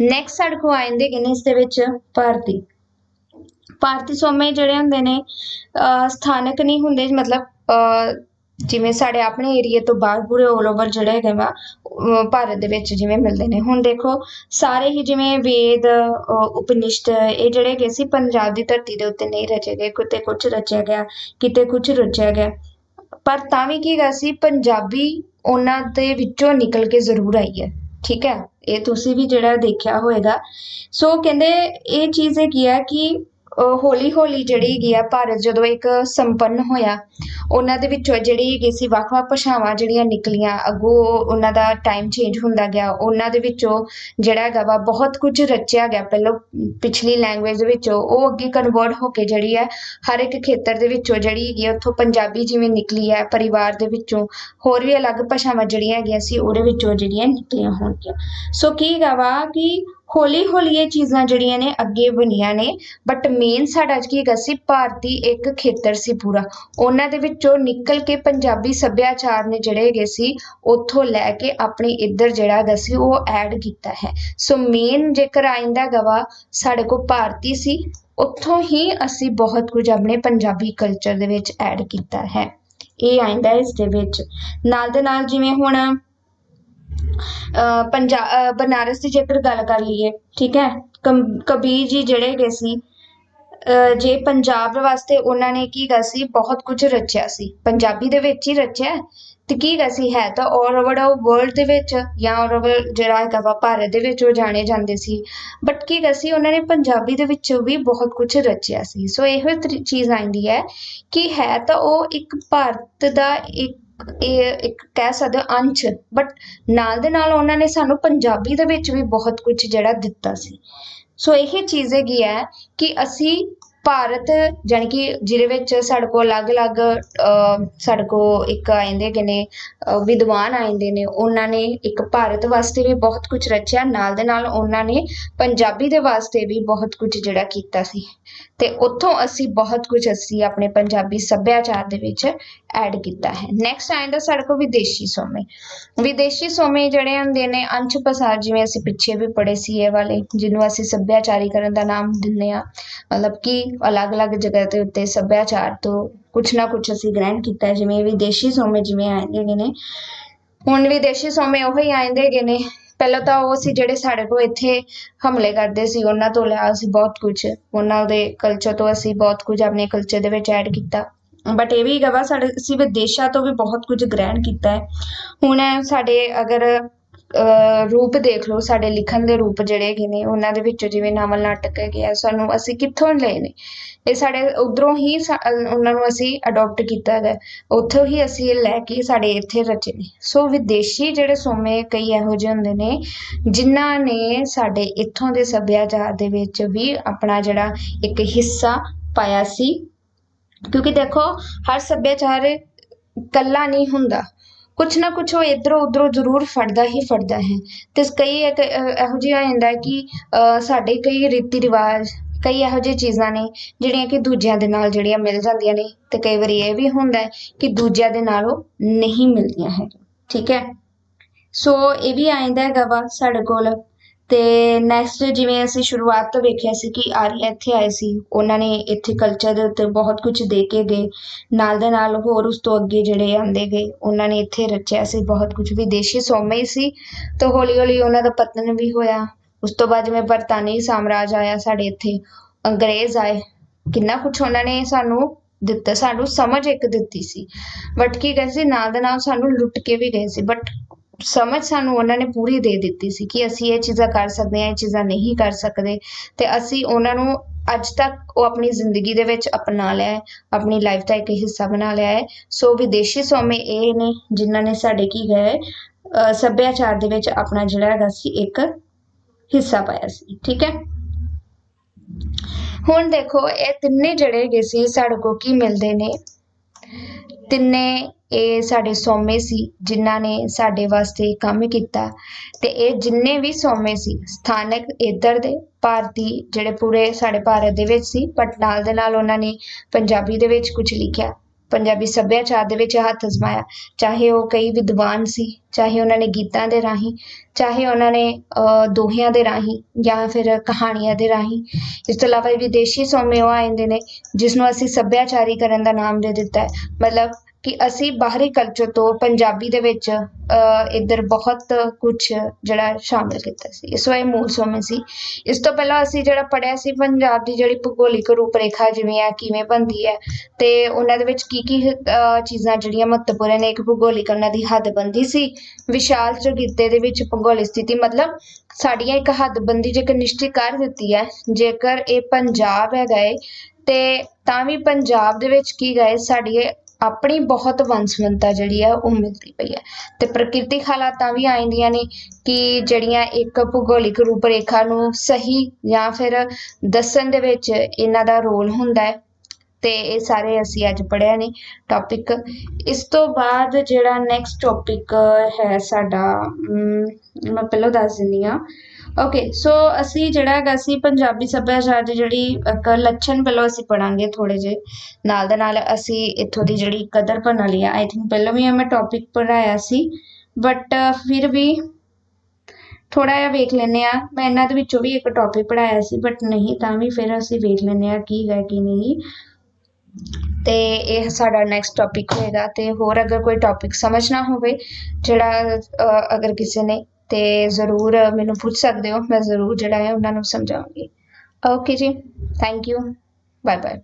ਨੈਕਸਟ ਸਾਡੇ ਕੋਲ ਆਉਂਦੇ ਹੈਗੇ ਨੇ ਇਸ ਦੇ ਵਿੱਚ ਭਾਰਤੀ। ਭਾਰਤੀ ਸੋਮੇ ਜਿਹੜੇ ਹੁੰਦੇ ਨੇ ਅਹ, ਸਥਾਨਕ ਨਹੀਂ ਹੁੰਦੇ ਮਤਲਬ ਅਹ, ਜਿਵੇਂ ਸਾਡੇ ਆਪਣੇ ਏਰੀਏ ਤੋਂ ਬਾਹਰ ਪੂਰੇ 올 ਓਵਰ ਜਿਹੜੇ ਹੈਗੇ ਵਾ ਭਾਰਤ ਦੇ ਵਿੱਚ ਜਿਵੇਂ ਮਿਲਦੇ ਨੇ। ਹੁਣ ਦੇਖੋ ਸਾਰੇ ਹੀ ਜਿਵੇਂ ਵੇਦ ਅਹ, ਉਪਨਿਸ਼ਦ ਇਹ ਜਿਹੜੇ ਹੈਗੇ ਸੀ ਪੰਜਾਬ ਦੀ ਧਰਤੀ ਦੇ ਉੱਤੇ ਨਹੀਂ ਰਚੇ ਗਏ। ਕਿਤੇ ਕੁਝ ਰਚਿਆ ਗਿਆ ਕਿਤੇ ਕੁਝ ਰਚਿਆ ਗਿਆ। ਪਰ ਤਾਂ ਵੀ ਕੀ ਗਾ ਸੀ ਪੰਜਾਬੀ ਉਹਨਾਂ ਦੇ ਵਿੱਚੋਂ ਨਿਕਲ ਕੇ ਜ਼ਰੂਰ ਆਈ ਹੈ। ਠੀਕ ਹੈ? ਇਹ ਤੁਸੀਂ ਵੀ ਜਿਹੜਾ ਦੇਖਿਆ ਹੋਵੇਗਾ ਸੋ ਕਹਿੰਦੇ ਇਹ ਚੀਜ਼ ਕੀ ਹੈ ਕਿ ਹੌਲੀ ਹੌਲੀ ਜਿਹੜੀ ਹੈਗੀ ਆ ਭਾਰਤ ਜਦੋਂ ਇੱਕ ਸੰਪੰਨ ਹੋਇਆ ਉਹਨਾਂ ਦੇ ਵਿੱਚੋਂ ਜਿਹੜੀ ਹੈਗੀ ਸੀ ਵੱਖ-ਵੱਖ ਭਾਸ਼ਾਵਾਂ ਜਿਹੜੀਆਂ ਨਿਕਲੀਆਂ, ਅੱਗੋਂ ਉਹਨਾਂ ਦਾ ਟਾਈਮ ਚੇਂਜ ਹੁੰਦਾ ਗਿਆ, ਉਹਨਾਂ ਦੇ ਵਿੱਚੋਂ ਜਿਹੜਾ ਹੈਗਾ ਵਾ ਬਹੁਤ ਕੁਝ ਰਚਿਆ ਗਿਆ। ਪਹਿਲਾਂ ਪਿਛਲੀ ਲੈਂਗੁਏਜ ਦੇ ਵਿੱਚੋਂ ਉਹ ਅੱਗੇ ਕਨਵਰਟ ਹੋ ਕੇ ਜਿਹੜੀ ਹੈ ਹਰ ਇੱਕ ਖੇਤਰ ਦੇ ਵਿੱਚੋਂ ਜਿਹੜੀ ਹੈਗੀ ਆ, ਉੱਥੋਂ ਪੰਜਾਬੀ ਜਿਵੇਂ ਨਿਕਲੀ ਹੈ, ਪਰਿਵਾਰ ਦੇ ਵਿੱਚੋਂ ਹੋਰ ਵੀ ਅਲੱਗ ਭਾਸ਼ਾਵਾਂ ਜਿਹੜੀਆਂ ਹੈਗੀਆਂ ਸੀ, ਉਹਦੇ ਵਿੱਚੋਂ ਜਿਹੜੀਆਂ ਨਿਕਲੀਆਂ ਹੋਣਗੀਆਂ। ਸੋ ਕੀ ਹੈਗਾ ਵਾ ਕਿ ਹੌਲੀ ਹੌਲੀ ਇਹ ਚੀਜ਼ਾਂ ਜਿਹੜੀਆਂ ਨੇ ਅੱਗੇ ਬਣੀਆਂ ਨੇ। ਬਟ ਮੇਨ ਸਾਡਾ ਕੀ ਹੈਗਾ ਸੀ, ਭਾਰਤੀ ਇੱਕ ਖੇਤਰ ਸੀ ਪੂਰਾ। ਉਹਨਾਂ ਦੇ ਵਿੱਚੋਂ ਨਿਕਲ ਕੇ ਪੰਜਾਬੀ ਸੱਭਿਆਚਾਰ ਨੇ ਜਿਹੜੇ ਹੈਗੇ ਸੀ, ਉੱਥੋਂ ਲੈ ਕੇ ਆਪਣੇ ਇੱਧਰ ਜਿਹੜਾ ਹੈਗਾ ਸੀ, ਉਹ ਐਡ ਕੀਤਾ ਹੈ। ਸੋ ਮੇਨ ਜੇਕਰ ਆਇੰਦਾ ਗਵਾ ਸਾਡੇ ਕੋਲ ਭਾਰਤੀ ਸੀ, ਉੱਥੋਂ ਹੀ ਅਸੀਂ ਬਹੁਤ ਕੁਝ ਆਪਣੇ ਪੰਜਾਬੀ ਕਲਚਰ ਦੇ ਵਿੱਚ ਐਡ ਕੀਤਾ ਹੈ। ਇਹ ਆਇੰਦਾ ਇਸ ਦੇ ਵਿੱਚ। ਨਾਲ ਦੇ ਨਾਲ ਜਿਵੇਂ ਹੁਣ ਪੰਜਾ ਬਨਾਰਸ ਦੀ ਜੇਕਰ ਗੱਲ ਕਰ ਲਈਏ, ਠੀਕ ਹੈ? ਕਬੀਰ ਜੀ ਜਿਹੜੇ ਹੈਗੇ ਸੀ ਜੇ ਪੰਜਾਬ ਵਾਸਤੇ ਉਹਨਾਂ ਨੇ ਕੀ ਗਾ ਸੀ? ਬਹੁਤ ਕੁਝ ਰਚਿਆ ਸੀ। ਪੰਜਾਬੀ ਦੇ ਵਿੱਚ ਹੀ ਰਚਿਆ ਤੇ ਕੀ ਗਾ ਸੀ? ਹੈ ਤਾਂ ਆਲ ਓਵਰ ਵਰਲਡ ਦੇ ਵਿੱਚ ਜਾਂ ਆਲ ਓਵਰ ਜਿਹੜਾ ਹੈਗਾ ਵਾ ਭਾਰਤ ਦੇ ਵਿੱਚ ਉਹ ਜਾਣੇ ਜਾਂਦੇ ਸੀ। ਬਟ ਕੀ ਗਾ ਸੀ? ਉਹਨਾਂ ਨੇ ਪੰਜਾਬੀ ਦੇ ਵਿੱਚ ਵੀ ਬਹੁਤ ਕੁਝ ਰਚਿਆ ਸੀ। ਸੋ ਇਹੋ ਚੀਜ਼ ਆਉਂਦੀ ਹੈ ਕਿ ਹੈ ਤਾਂ ਉਹ ਇੱਕ ਭਾਰਤ ਦਾ ਇੱਕ ਇਹ ਇੱਕ ਕਹਿ ਸਕਦੇ ਹੋ ਅੰਸ਼ ਬਟ ਨਾਲ ਦੇ ਨਾਲ ਉਹਨਾਂ ਨੇ ਸਾਨੂੰ ਪੰਜਾਬੀ ਦੇ ਵਿੱਚ ਵੀ ਬਹੁਤ ਕੁਝ ਜਿਹੜਾ ਦਿੱਤਾ ਸੀ। ਸੋ ਇਹ ਚੀਜ਼ ਹੈਗੀ ਹੈ ਕਿ ਅਸੀਂ ਭਾਰਤ ਜਾਣੀ ਕਿ ਜਿਹਦੇ ਵਿੱਚ ਸਾਡੇ ਕੋਲ ਅਲੱਗ-ਅਲੱਗ ਸਾਡੇ ਕੋਲ ਇੱਕ ਆ ਹੈਗੇ ਨੇ ਵਿਦਵਾਨ ਆ ਜਾਂਦੇ ਨੇ, ਉਹਨਾਂ ਨੇ ਇੱਕ ਭਾਰਤ ਵਾਸਤੇ ਵੀ ਬਹੁਤ ਕੁਝ ਰਚਿਆ, ਨਾਲ ਦੇ ਨਾਲ ਉਹਨਾਂ ਨੇ ਪੰਜਾਬੀ ਦੇ ਵਾਸਤੇ ਵੀ ਬਹੁਤ ਕੁਝ ਜਿਹੜਾ ਕੀਤਾ ਸੀ। ਅਤੇ ਉੱਥੋਂ ਅਸੀਂ ਬਹੁਤ ਕੁਝ ਅਸੀਂ ਆਪਣੇ ਪੰਜਾਬੀ ਸੱਭਿਆਚਾਰ ਦੇ ਵਿੱਚ ਐਡ ਕੀਤਾ ਹੈ। ਨੈਕਸਟ ਆਇੰਦਾ ਸਾਡੇ ਕੋਲ ਵਿਦੇਸ਼ੀ ਸੋਮੇ। ਵਿਦੇਸ਼ੀ ਸੋਮੇ ਜਿਹੜੇ ਹੁੰਦੇ ਨੇ, ਅੰਸ਼ ਪਸਾਰ ਜਿਵੇਂ ਅਸੀਂ ਪਿੱਛੇ ਵੀ ਪੜ੍ਹੇ ਸੀ ਇਹ ਵਾਲੇ, ਜਿਹਨੂੰ ਅਸੀਂ ਸੱਭਿਆਚਾਰੀਕਰਨ ਦਾ ਨਾਮ ਦਿੰਦੇ ਆ ਮਤਲਬ ਕਿ ਅਲੱਗ-ਅਲੱਗ ਜਗ੍ਹਾ ਦੇ ਉੱਤੇ ਸੱਭਿਆਚਾਰ ਤੋਂ ਕੁਛ ਨਾ ਕੁਛ ਅਸੀਂ ਗ੍ਰਹਿਣ ਕੀਤਾ ਜਿਵੇਂ ਵਿਦੇਸ਼ੀ ਸੋਮੇ ਜਿਵੇਂ ਆਉਂਦੇ ਨੇ। ਹੁਣ ਵਿਦੇਸ਼ੀ ਸੋਮੇ ਉਹੀ ਆਉਂਦੇ ਹੈਗੇ ਨੇ। ਪਹਿਲਾਂ ਤਾਂ ਉਹ ਸੀ ਜਿਹੜੇ ਸਾਡੇ ਕੋਲ ਇੱਥੇ ਹਮਲੇ ਕਰਦੇ ਸੀ, ਉਹਨਾਂ ਤੋਂ ਲਿਆ ਅਸੀਂ ਬਹੁਤ ਕੁਝ ਉਹਨਾਂ ਦੇ ਕਲਚਰ ਤੋਂ ਅਸੀਂ ਬਹੁਤ ਕੁਝ ਆਪਣੇ ਕਲਚਰ ਦੇ ਵਿੱਚ ਐਡ ਕੀਤਾ। ਬਟ ਇਹ ਵੀ ਹੈਗਾ ਸਾਡੇ ਅਸੀਂ ਵਿਦੇਸ਼ਾਂ ਤੋਂ ਵੀ ਬਹੁਤ ਕੁਝ ਗ੍ਰਹਿਣ ਕੀਤਾ ਹੈ। ਹੁਣ ਸਾਡੇ ਅਗਰ ਰੂਪ ਦੇਖ ਲਓ, ਸਾਡੇ ਲਿਖਣ ਦੇ ਰੂਪ ਜਿਹੜੇ ਹੈਗੇ ਨੇ, ਉਹਨਾਂ ਦੇ ਵਿੱਚੋਂ ਜਿਵੇਂ ਨਾਵਲ ਨਾਟਕ ਹੈਗੇ ਆ, ਸਾਨੂੰ ਅਸੀਂ ਕਿੱਥੋਂ ਲਏ ਨੇ? ਇਹ ਸਾਡੇ ਉਧਰੋਂ ਹੀ ਉਹਨਾਂ ਨੂੰ ਅਸੀਂ ਅਡਾਪਟ ਕੀਤਾ ਹੈ ਉੱਥੋਂ ਹੀ ਅਸੀਂ ਇਹ ਲੈ ਕੇ ਸਾਡੇ ਇੱਥੇ ਰਚੇ ਨੇ। ਸੋ ਵਿਦੇਸ਼ੀ ਜਿਹੜੇ ਸੋਮੇ ਕਈ ਇਹੋ ਜਿਹੇ ਹੁੰਦੇ ਨੇ, ਜਿਨ੍ਹਾਂ ਨੇ ਸਾਡੇ ਇੱਥੋਂ ਦੇ ਸੱਭਿਆਚਾਰ ਦੇ ਵਿੱਚ ਵੀ ਆਪਣਾ ਜਿਹੜਾ ਇੱਕ ਹਿੱਸਾ ਪਾਇਆ ਸੀ। ਕਿਉਂਕਿ ਦੇਖੋ, ਹਰ ਸੱਭਿਆਚਾਰ ਇਕੱਲਾ ਨਹੀਂ ਹੁੰਦਾ। ਕੁਛ ਨਾ ਕੁਛ ਉਹ ਇੱਧਰੋਂ ਉੱਧਰੋਂ ਜ਼ਰੂਰ ਫੜਦਾ ਹੀ ਫੜਦਾ ਹੈ। ਤੇ ਕਈ ਇੱਕ, ਇਹੋ ਜਿਹਾ ਆ ਜਾਂਦਾ ਹੈ ਕਿ ਅਹ, ਸਾਡੇ ਕਈ ਰੀਤੀ ਰਿਵਾਜ ਕਈ ਇਹੋ ਜਿਹੀ ਚੀਜ਼ਾਂ ਨੇ ਜਿਹੜੀਆਂ ਕਿ ਦੂਜਿਆਂ ਦੇ ਨਾਲ ਜਿਹੜੀਆਂ ਮਿਲ ਜਾਂਦੀਆਂ ਨੇ ਤੇ ਕਈ ਵਾਰੀ ਇਹ ਵੀ ਹੁੰਦਾ ਕਿ ਦੂਜਿਆਂ ਦੇ ਨਾਲ ਉਹ ਨਹੀਂ ਮਿਲਦੀਆਂ ਹੈ ਠੀਕ ਹੈ? ਸੋ ਇਹ ਵੀ ਆ ਜਾਂਦਾ ਹੈਗਾ ਵਾ ਸਾਡੇ ਕੋਲ। ਤੇ ਨੈਕਸਟ ਜਿਵੇਂ ਅਸੀਂ ਸ਼ੁਰੂਆਤ ਤੋਂ ਵੇਖਿਆ ਸੀ ਕਿ ਆਰੀਆ ਇੱਥੇ ਆਏ ਸੀ, ਉਹਨਾਂ ਨੇ ਇੱਥੇ ਕਲਚਰ ਦੇ ਉੱਤੇ ਬਹੁਤ ਕੁਝ ਦੇ ਕੇ ਗਏ, ਨਾਲ ਦੇ ਨਾਲ ਹੋਰ ਉਸ ਤੋਂ ਅੱਗੇ ਜਿਹੜੇ ਆਉਂਦੇ ਗਏ, ਉਹਨਾਂ ਨੇ ਇੱਥੇ ਰਚਿਆ ਸੀ ਬਹੁਤ ਕੁਝ ਵਿਦੇਸ਼ੀ ਸੋਮੇ ਹੀ ਸੀ, ਤੇ ਹੌਲੀ ਹੌਲੀ ਉਹਨਾਂ ਦਾ ਪਤਨ ਵੀ ਹੋਇਆ, ਉਸ ਤੋਂ ਬਾਅਦ ਜਿਵੇਂ ਬਰਤਾਨੀ ਸਾਮਰਾਜ ਆਇਆ ਸਾਡੇ ਇੱਥੇ, ਅੰਗਰੇਜ਼ ਆਏ, ਕਿੰਨਾ ਕੁਝ ਉਹਨਾਂ ਨੇ ਸਾਨੂੰ ਦਿੱਤਾ, ਸਾਨੂੰ ਸਮਝ ਇੱਕ ਦਿੱਤੀ ਸੀ ਬਟ ਕੀ ਗਏ ਸੀ, ਨਾਲ ਦੇ ਨਾਲ ਸਾਨੂੰ ਲੁੱਟ ਕੇ ਵੀ ਗਏ ਸੀ ਬਟ ਸਮਝ ਸਾਨੂੰ ਉਹਨਾਂ ਨੇ ਪੂਰੀ ਦੇ ਦਿੱਤੀ ਸੀ ਕਿ ਅਸੀਂ ਇਹ ਚੀਜ਼ਾਂ ਕਰ ਸਕਦੇ ਹਾਂ, ਇਹ ਚੀਜ਼ਾਂ ਨਹੀਂ ਕਰ ਸਕਦੇ ਤੇ ਅਸੀਂ ਉਹਨਾਂ ਨੂੰ ਅੱਜ ਤੱਕ ਉਹ ਆਪਣੀ ਜ਼ਿੰਦਗੀ ਦੇ ਵਿੱਚ ਅਪਣਾ ਲਿਆ ਹੈ, ਆਪਣੀ ਲਾਈਫ ਦਾ ਇੱਕ ਹਿੱਸਾ ਬਣਾ ਲਿਆ ਹੈ। ਸੋ ਵਿਦੇਸ਼ੀ ਸੋਮੇ ਇਹ ਨੇ ਜਿਨ੍ਹਾਂ ਨੇ ਸਾਡੇ ਕੀ ਗਏ ਅਹ ਸੱਭਿਆਚਾਰ ਦੇ ਵਿੱਚ ਆਪਣਾ ਜਿਹੜਾ ਹੈਗਾ ਸੀ ਇੱਕ ਹਿੱਸਾ ਪਾਇਆ ਸੀ, ਠੀਕ ਹੈ? ਹੁਣ ਦੇਖੋ, ਇਹ ਤਿੰਨੇ ਜਿਹੜੇ ਹੈਗੇ ਸੀ, ਸਾਡੇ ਕੋਲ ਕੀ ਮਿਲਦੇ ਨੇ? ਤਿੰਨੇ ਇਹ ਸਾਡੇ ਸੋਮੇ ਸੀ ਜਿਨ੍ਹਾਂ ਨੇ ਸਾਡੇ ਵਾਸਤੇ ਕੰਮ ਕੀਤਾ। ਤੇ ਇਹ ਜਿੰਨੇ ਵੀ ਸੋਮੇ ਸੀ ਸਥਾਨਕ ਇੱਧਰ ਦੇ ਭਾਰਤੀ ਜਿਹੜੇ ਪੂਰੇ ਸਾਡੇ ਭਾਰਤ ਦੇ ਵਿੱਚ ਸੀ ਬਟ ਨਾਲ ਦੇ ਨਾਲ ਉਹਨਾਂ ਨੇ ਪੰਜਾਬੀ ਦੇ ਵਿੱਚ ਕੁਝ ਲਿਖਿਆ। ਪੰਜਾਬੀ ਸੱਭਿਆਚਾਰ ਦੇ ਵਿੱਚ ਹੱਥ ਅਜ਼ਮਾਇਆ। ਚਾਹੇ ਉਹ ਕਈ ਵਿਦਵਾਨ ਸੀ ਚਾਹੇ ਉਹਨਾਂ ਨੇ ਗੀਤਾਂ ਦੇ ਰਾਹੀਂ ਚਾਹੇ ਉਹਨਾਂ ਨੇ ਅਹ, ਦੋਹਿਆਂ ਦੇ ਰਾਹੀਂ ਜਾਂ ਫਿਰ ਕਹਾਣੀਆਂ ਦੇ ਰਾਹੀਂ। ਇਸ ਤੋਂ ਇਲਾਵਾ ਵਿਦੇਸ਼ੀ ਸੋਮੇ ਉਹ ਆ ਜਾਂਦੇ ਨੇ ਜਿਸ ਨੂੰ ਅਸੀਂ ਸੱਭਿਆਚਾਰੀਕਰਨ ਦਾ ਨਾਮ ਦੇ ਦਿੱਤਾ ਹੈ। ਮਤਲਬ ਕਿ ਅਸੀਂ ਬਾਹਰੀ ਕਲਚਰ ਤੋਂ ਪੰਜਾਬੀ ਦੇ ਵਿੱਚ ਅਹ, ਇੱਧਰ ਬਹੁਤ ਕੁਛ ਜਿਹੜਾ ਸ਼ਾਮਿਲ ਕੀਤਾ ਸੀ। ਇਸ ਵਾਰ ਮੂਲ ਸੋਮੇ ਸੀ। ਇਸ ਤੋਂ ਪਹਿਲਾਂ ਅਸੀਂ ਜਿਹੜਾ ਪੜ੍ਹਿਆ ਸੀ ਪੰਜਾਬ ਦੀ ਜਿਹੜੀ ਭੂਗੋਲਿਕ ਰੂਪਰੇਖਾ ਜਿਵੇਂ ਆ ਕਿਵੇਂ ਬਣਦੀ ਹੈ ਤੇ ਉਹਨਾਂ ਦੇ ਵਿੱਚ ਕੀ ਕੀ ਚੀਜ਼ਾਂ ਜਿਹੜੀਆਂ ਮਹੱਤਵਪੂਰਨ ਨੇ ਇੱਕ ਭੂਗੋਲਿਕ ਉਹਨਾਂ ਦੀ ਹੱਦਬੰਦੀ ਸੀ। ਵਿਸ਼ਾਲ ਚੌਗਿਰਦੇ ਦੇ ਵਿੱਚ ਭੂਗੋਲਿਕ ਸਥਿਤੀ ਮਤਲਬ ਸਾਡੀਆਂ ਇੱਕ ਹੱਦਬੰਦੀ ਜੇਕਰ ਨਿਸ਼ਚਿਤ ਕਰ ਦਿੱਤੀ ਹੈ ਜੇਕਰ ਇਹ ਪੰਜਾਬ ਹੈਗਾ ਏ ਤੇ ਤਾਂ ਵੀ ਪੰਜਾਬ ਦੇ ਵਿੱਚ ਕੀ ਗਏ ਸਾਡੇ ਆਪਣੀ ਬਹੁਤ ਵੰਸਵੰਤਾ ਜਿਹੜੀ ਆ ਉਹ ਮਿਲਦੀ ਪਈ ਹੈ। ਤੇ ਪ੍ਰਕਿਰਤਿਕ ਹਾਲਾਤਾਂ ਵੀ ਆਉਂਦੀਆਂ ਨੇ ਕਿ ਜਿਹੜੀਆਂ ਇੱਕ ਭੂਗੋਲਿਕ ਰੂਪਰੇਖਾ ਨੂੰ ਸਹੀ ਜਾਂ ਫਿਰ ਦੱਸਣ ਦੇ ਵਿੱਚ ਇਹਨਾਂ ਦਾ ਰੋਲ ਹੁੰਦਾ ਹੈ। ਤੇ ਇਹ ਸਾਰੇ ਅਸੀਂ ਅੱਜ ਪੜ੍ਹਿਆ ਨੇ ਟੌਪਿਕ ਇਸ ਤੋਂ ਬਾਅਦ ਜਿਹੜਾ ਨੈਕਸਟ ਟੌਪਿਕ ਹੈ ਸਾਡਾ ਅਮ, ਮੈਂ ਪਹਿਲਾਂ ਦੱਸ ਦਿੰਦੀ ਹਾਂ। ਓਕੇ ਸੋ ਅਸੀਂ ਜਿਹੜਾ ਹੈਗਾ ਸੀ ਪੰਜਾਬੀ ਸੱਭਿਆਚਾਰ ਦੀ ਜਿਹੜੀ ਇੱਕ ਲੱਛਣ ਪਹਿਲਾਂ ਅਸੀਂ ਪੜਾਂਗੇ ਥੋੜੇ ਜਿਹੇ ਨਾਲ ਦੇ ਨਾਲ ਅਸੀਂ ਇੱਥੋਂ ਦੀ ਜਿਹੜੀ ਕਦਰ ਪ੍ਰਣਾਲੀ ਆ ਆਈ ਥਿੰਕ ਪਹਿਲਾਂ ਵੀ ਇਹ ਮੈਂ ਟੌਪਿਕ ਪੜਾਇਆ ਸੀ ਬਟ ਫਿਰ ਵੀ ਥੋੜਾ ਜਿਹਾ ਵੇਖ ਲੈਂਦੇ ਆ ਮੈਂ ਇਹਨਾਂ ਦੇ ਵਿੱਚੋਂ ਵੀ ਇੱਕ ਟੌਪਿਕ ਪੜਾਇਆ ਸੀ ਬਟ ਨਹੀਂ ਤਾਂ ਵੀ ਫਿਰ ਅਸੀਂ ਵੇਖ ਲੈਂਦੇ ਆ ਕੀ ਹੈ ਕੀ ਨਹੀਂ। ਤੇ ਇਹ ਸਾਡਾ ਨੈਕਸਟ ਟੌਪਿਕ ਹੋਏਗਾ ਤੇ ਹੋਰ ਅਗਰ ਕੋਈ ਟੌਪਿਕ ਸਮਝਣਾ ਹੋਵੇ ਜਿਹੜਾ ਅ, ਅਗਰ ਕਿਸੇ ਨੇ ਅਤੇ ਜ਼ਰੂਰ ਮੈਨੂੰ ਪੁੱਛ ਸਕਦੇ ਹੋ, ਮੈਂ ਜ਼ਰੂਰ ਜਿਹੜਾ ਹੈ ਉਹਨਾਂ ਨੂੰ ਸਮਝਾਵਾਂਗੀ ਓਕੇ ਜੀ ਥੈਂਕ ਯੂ ਬਾਏ ਬਾਏ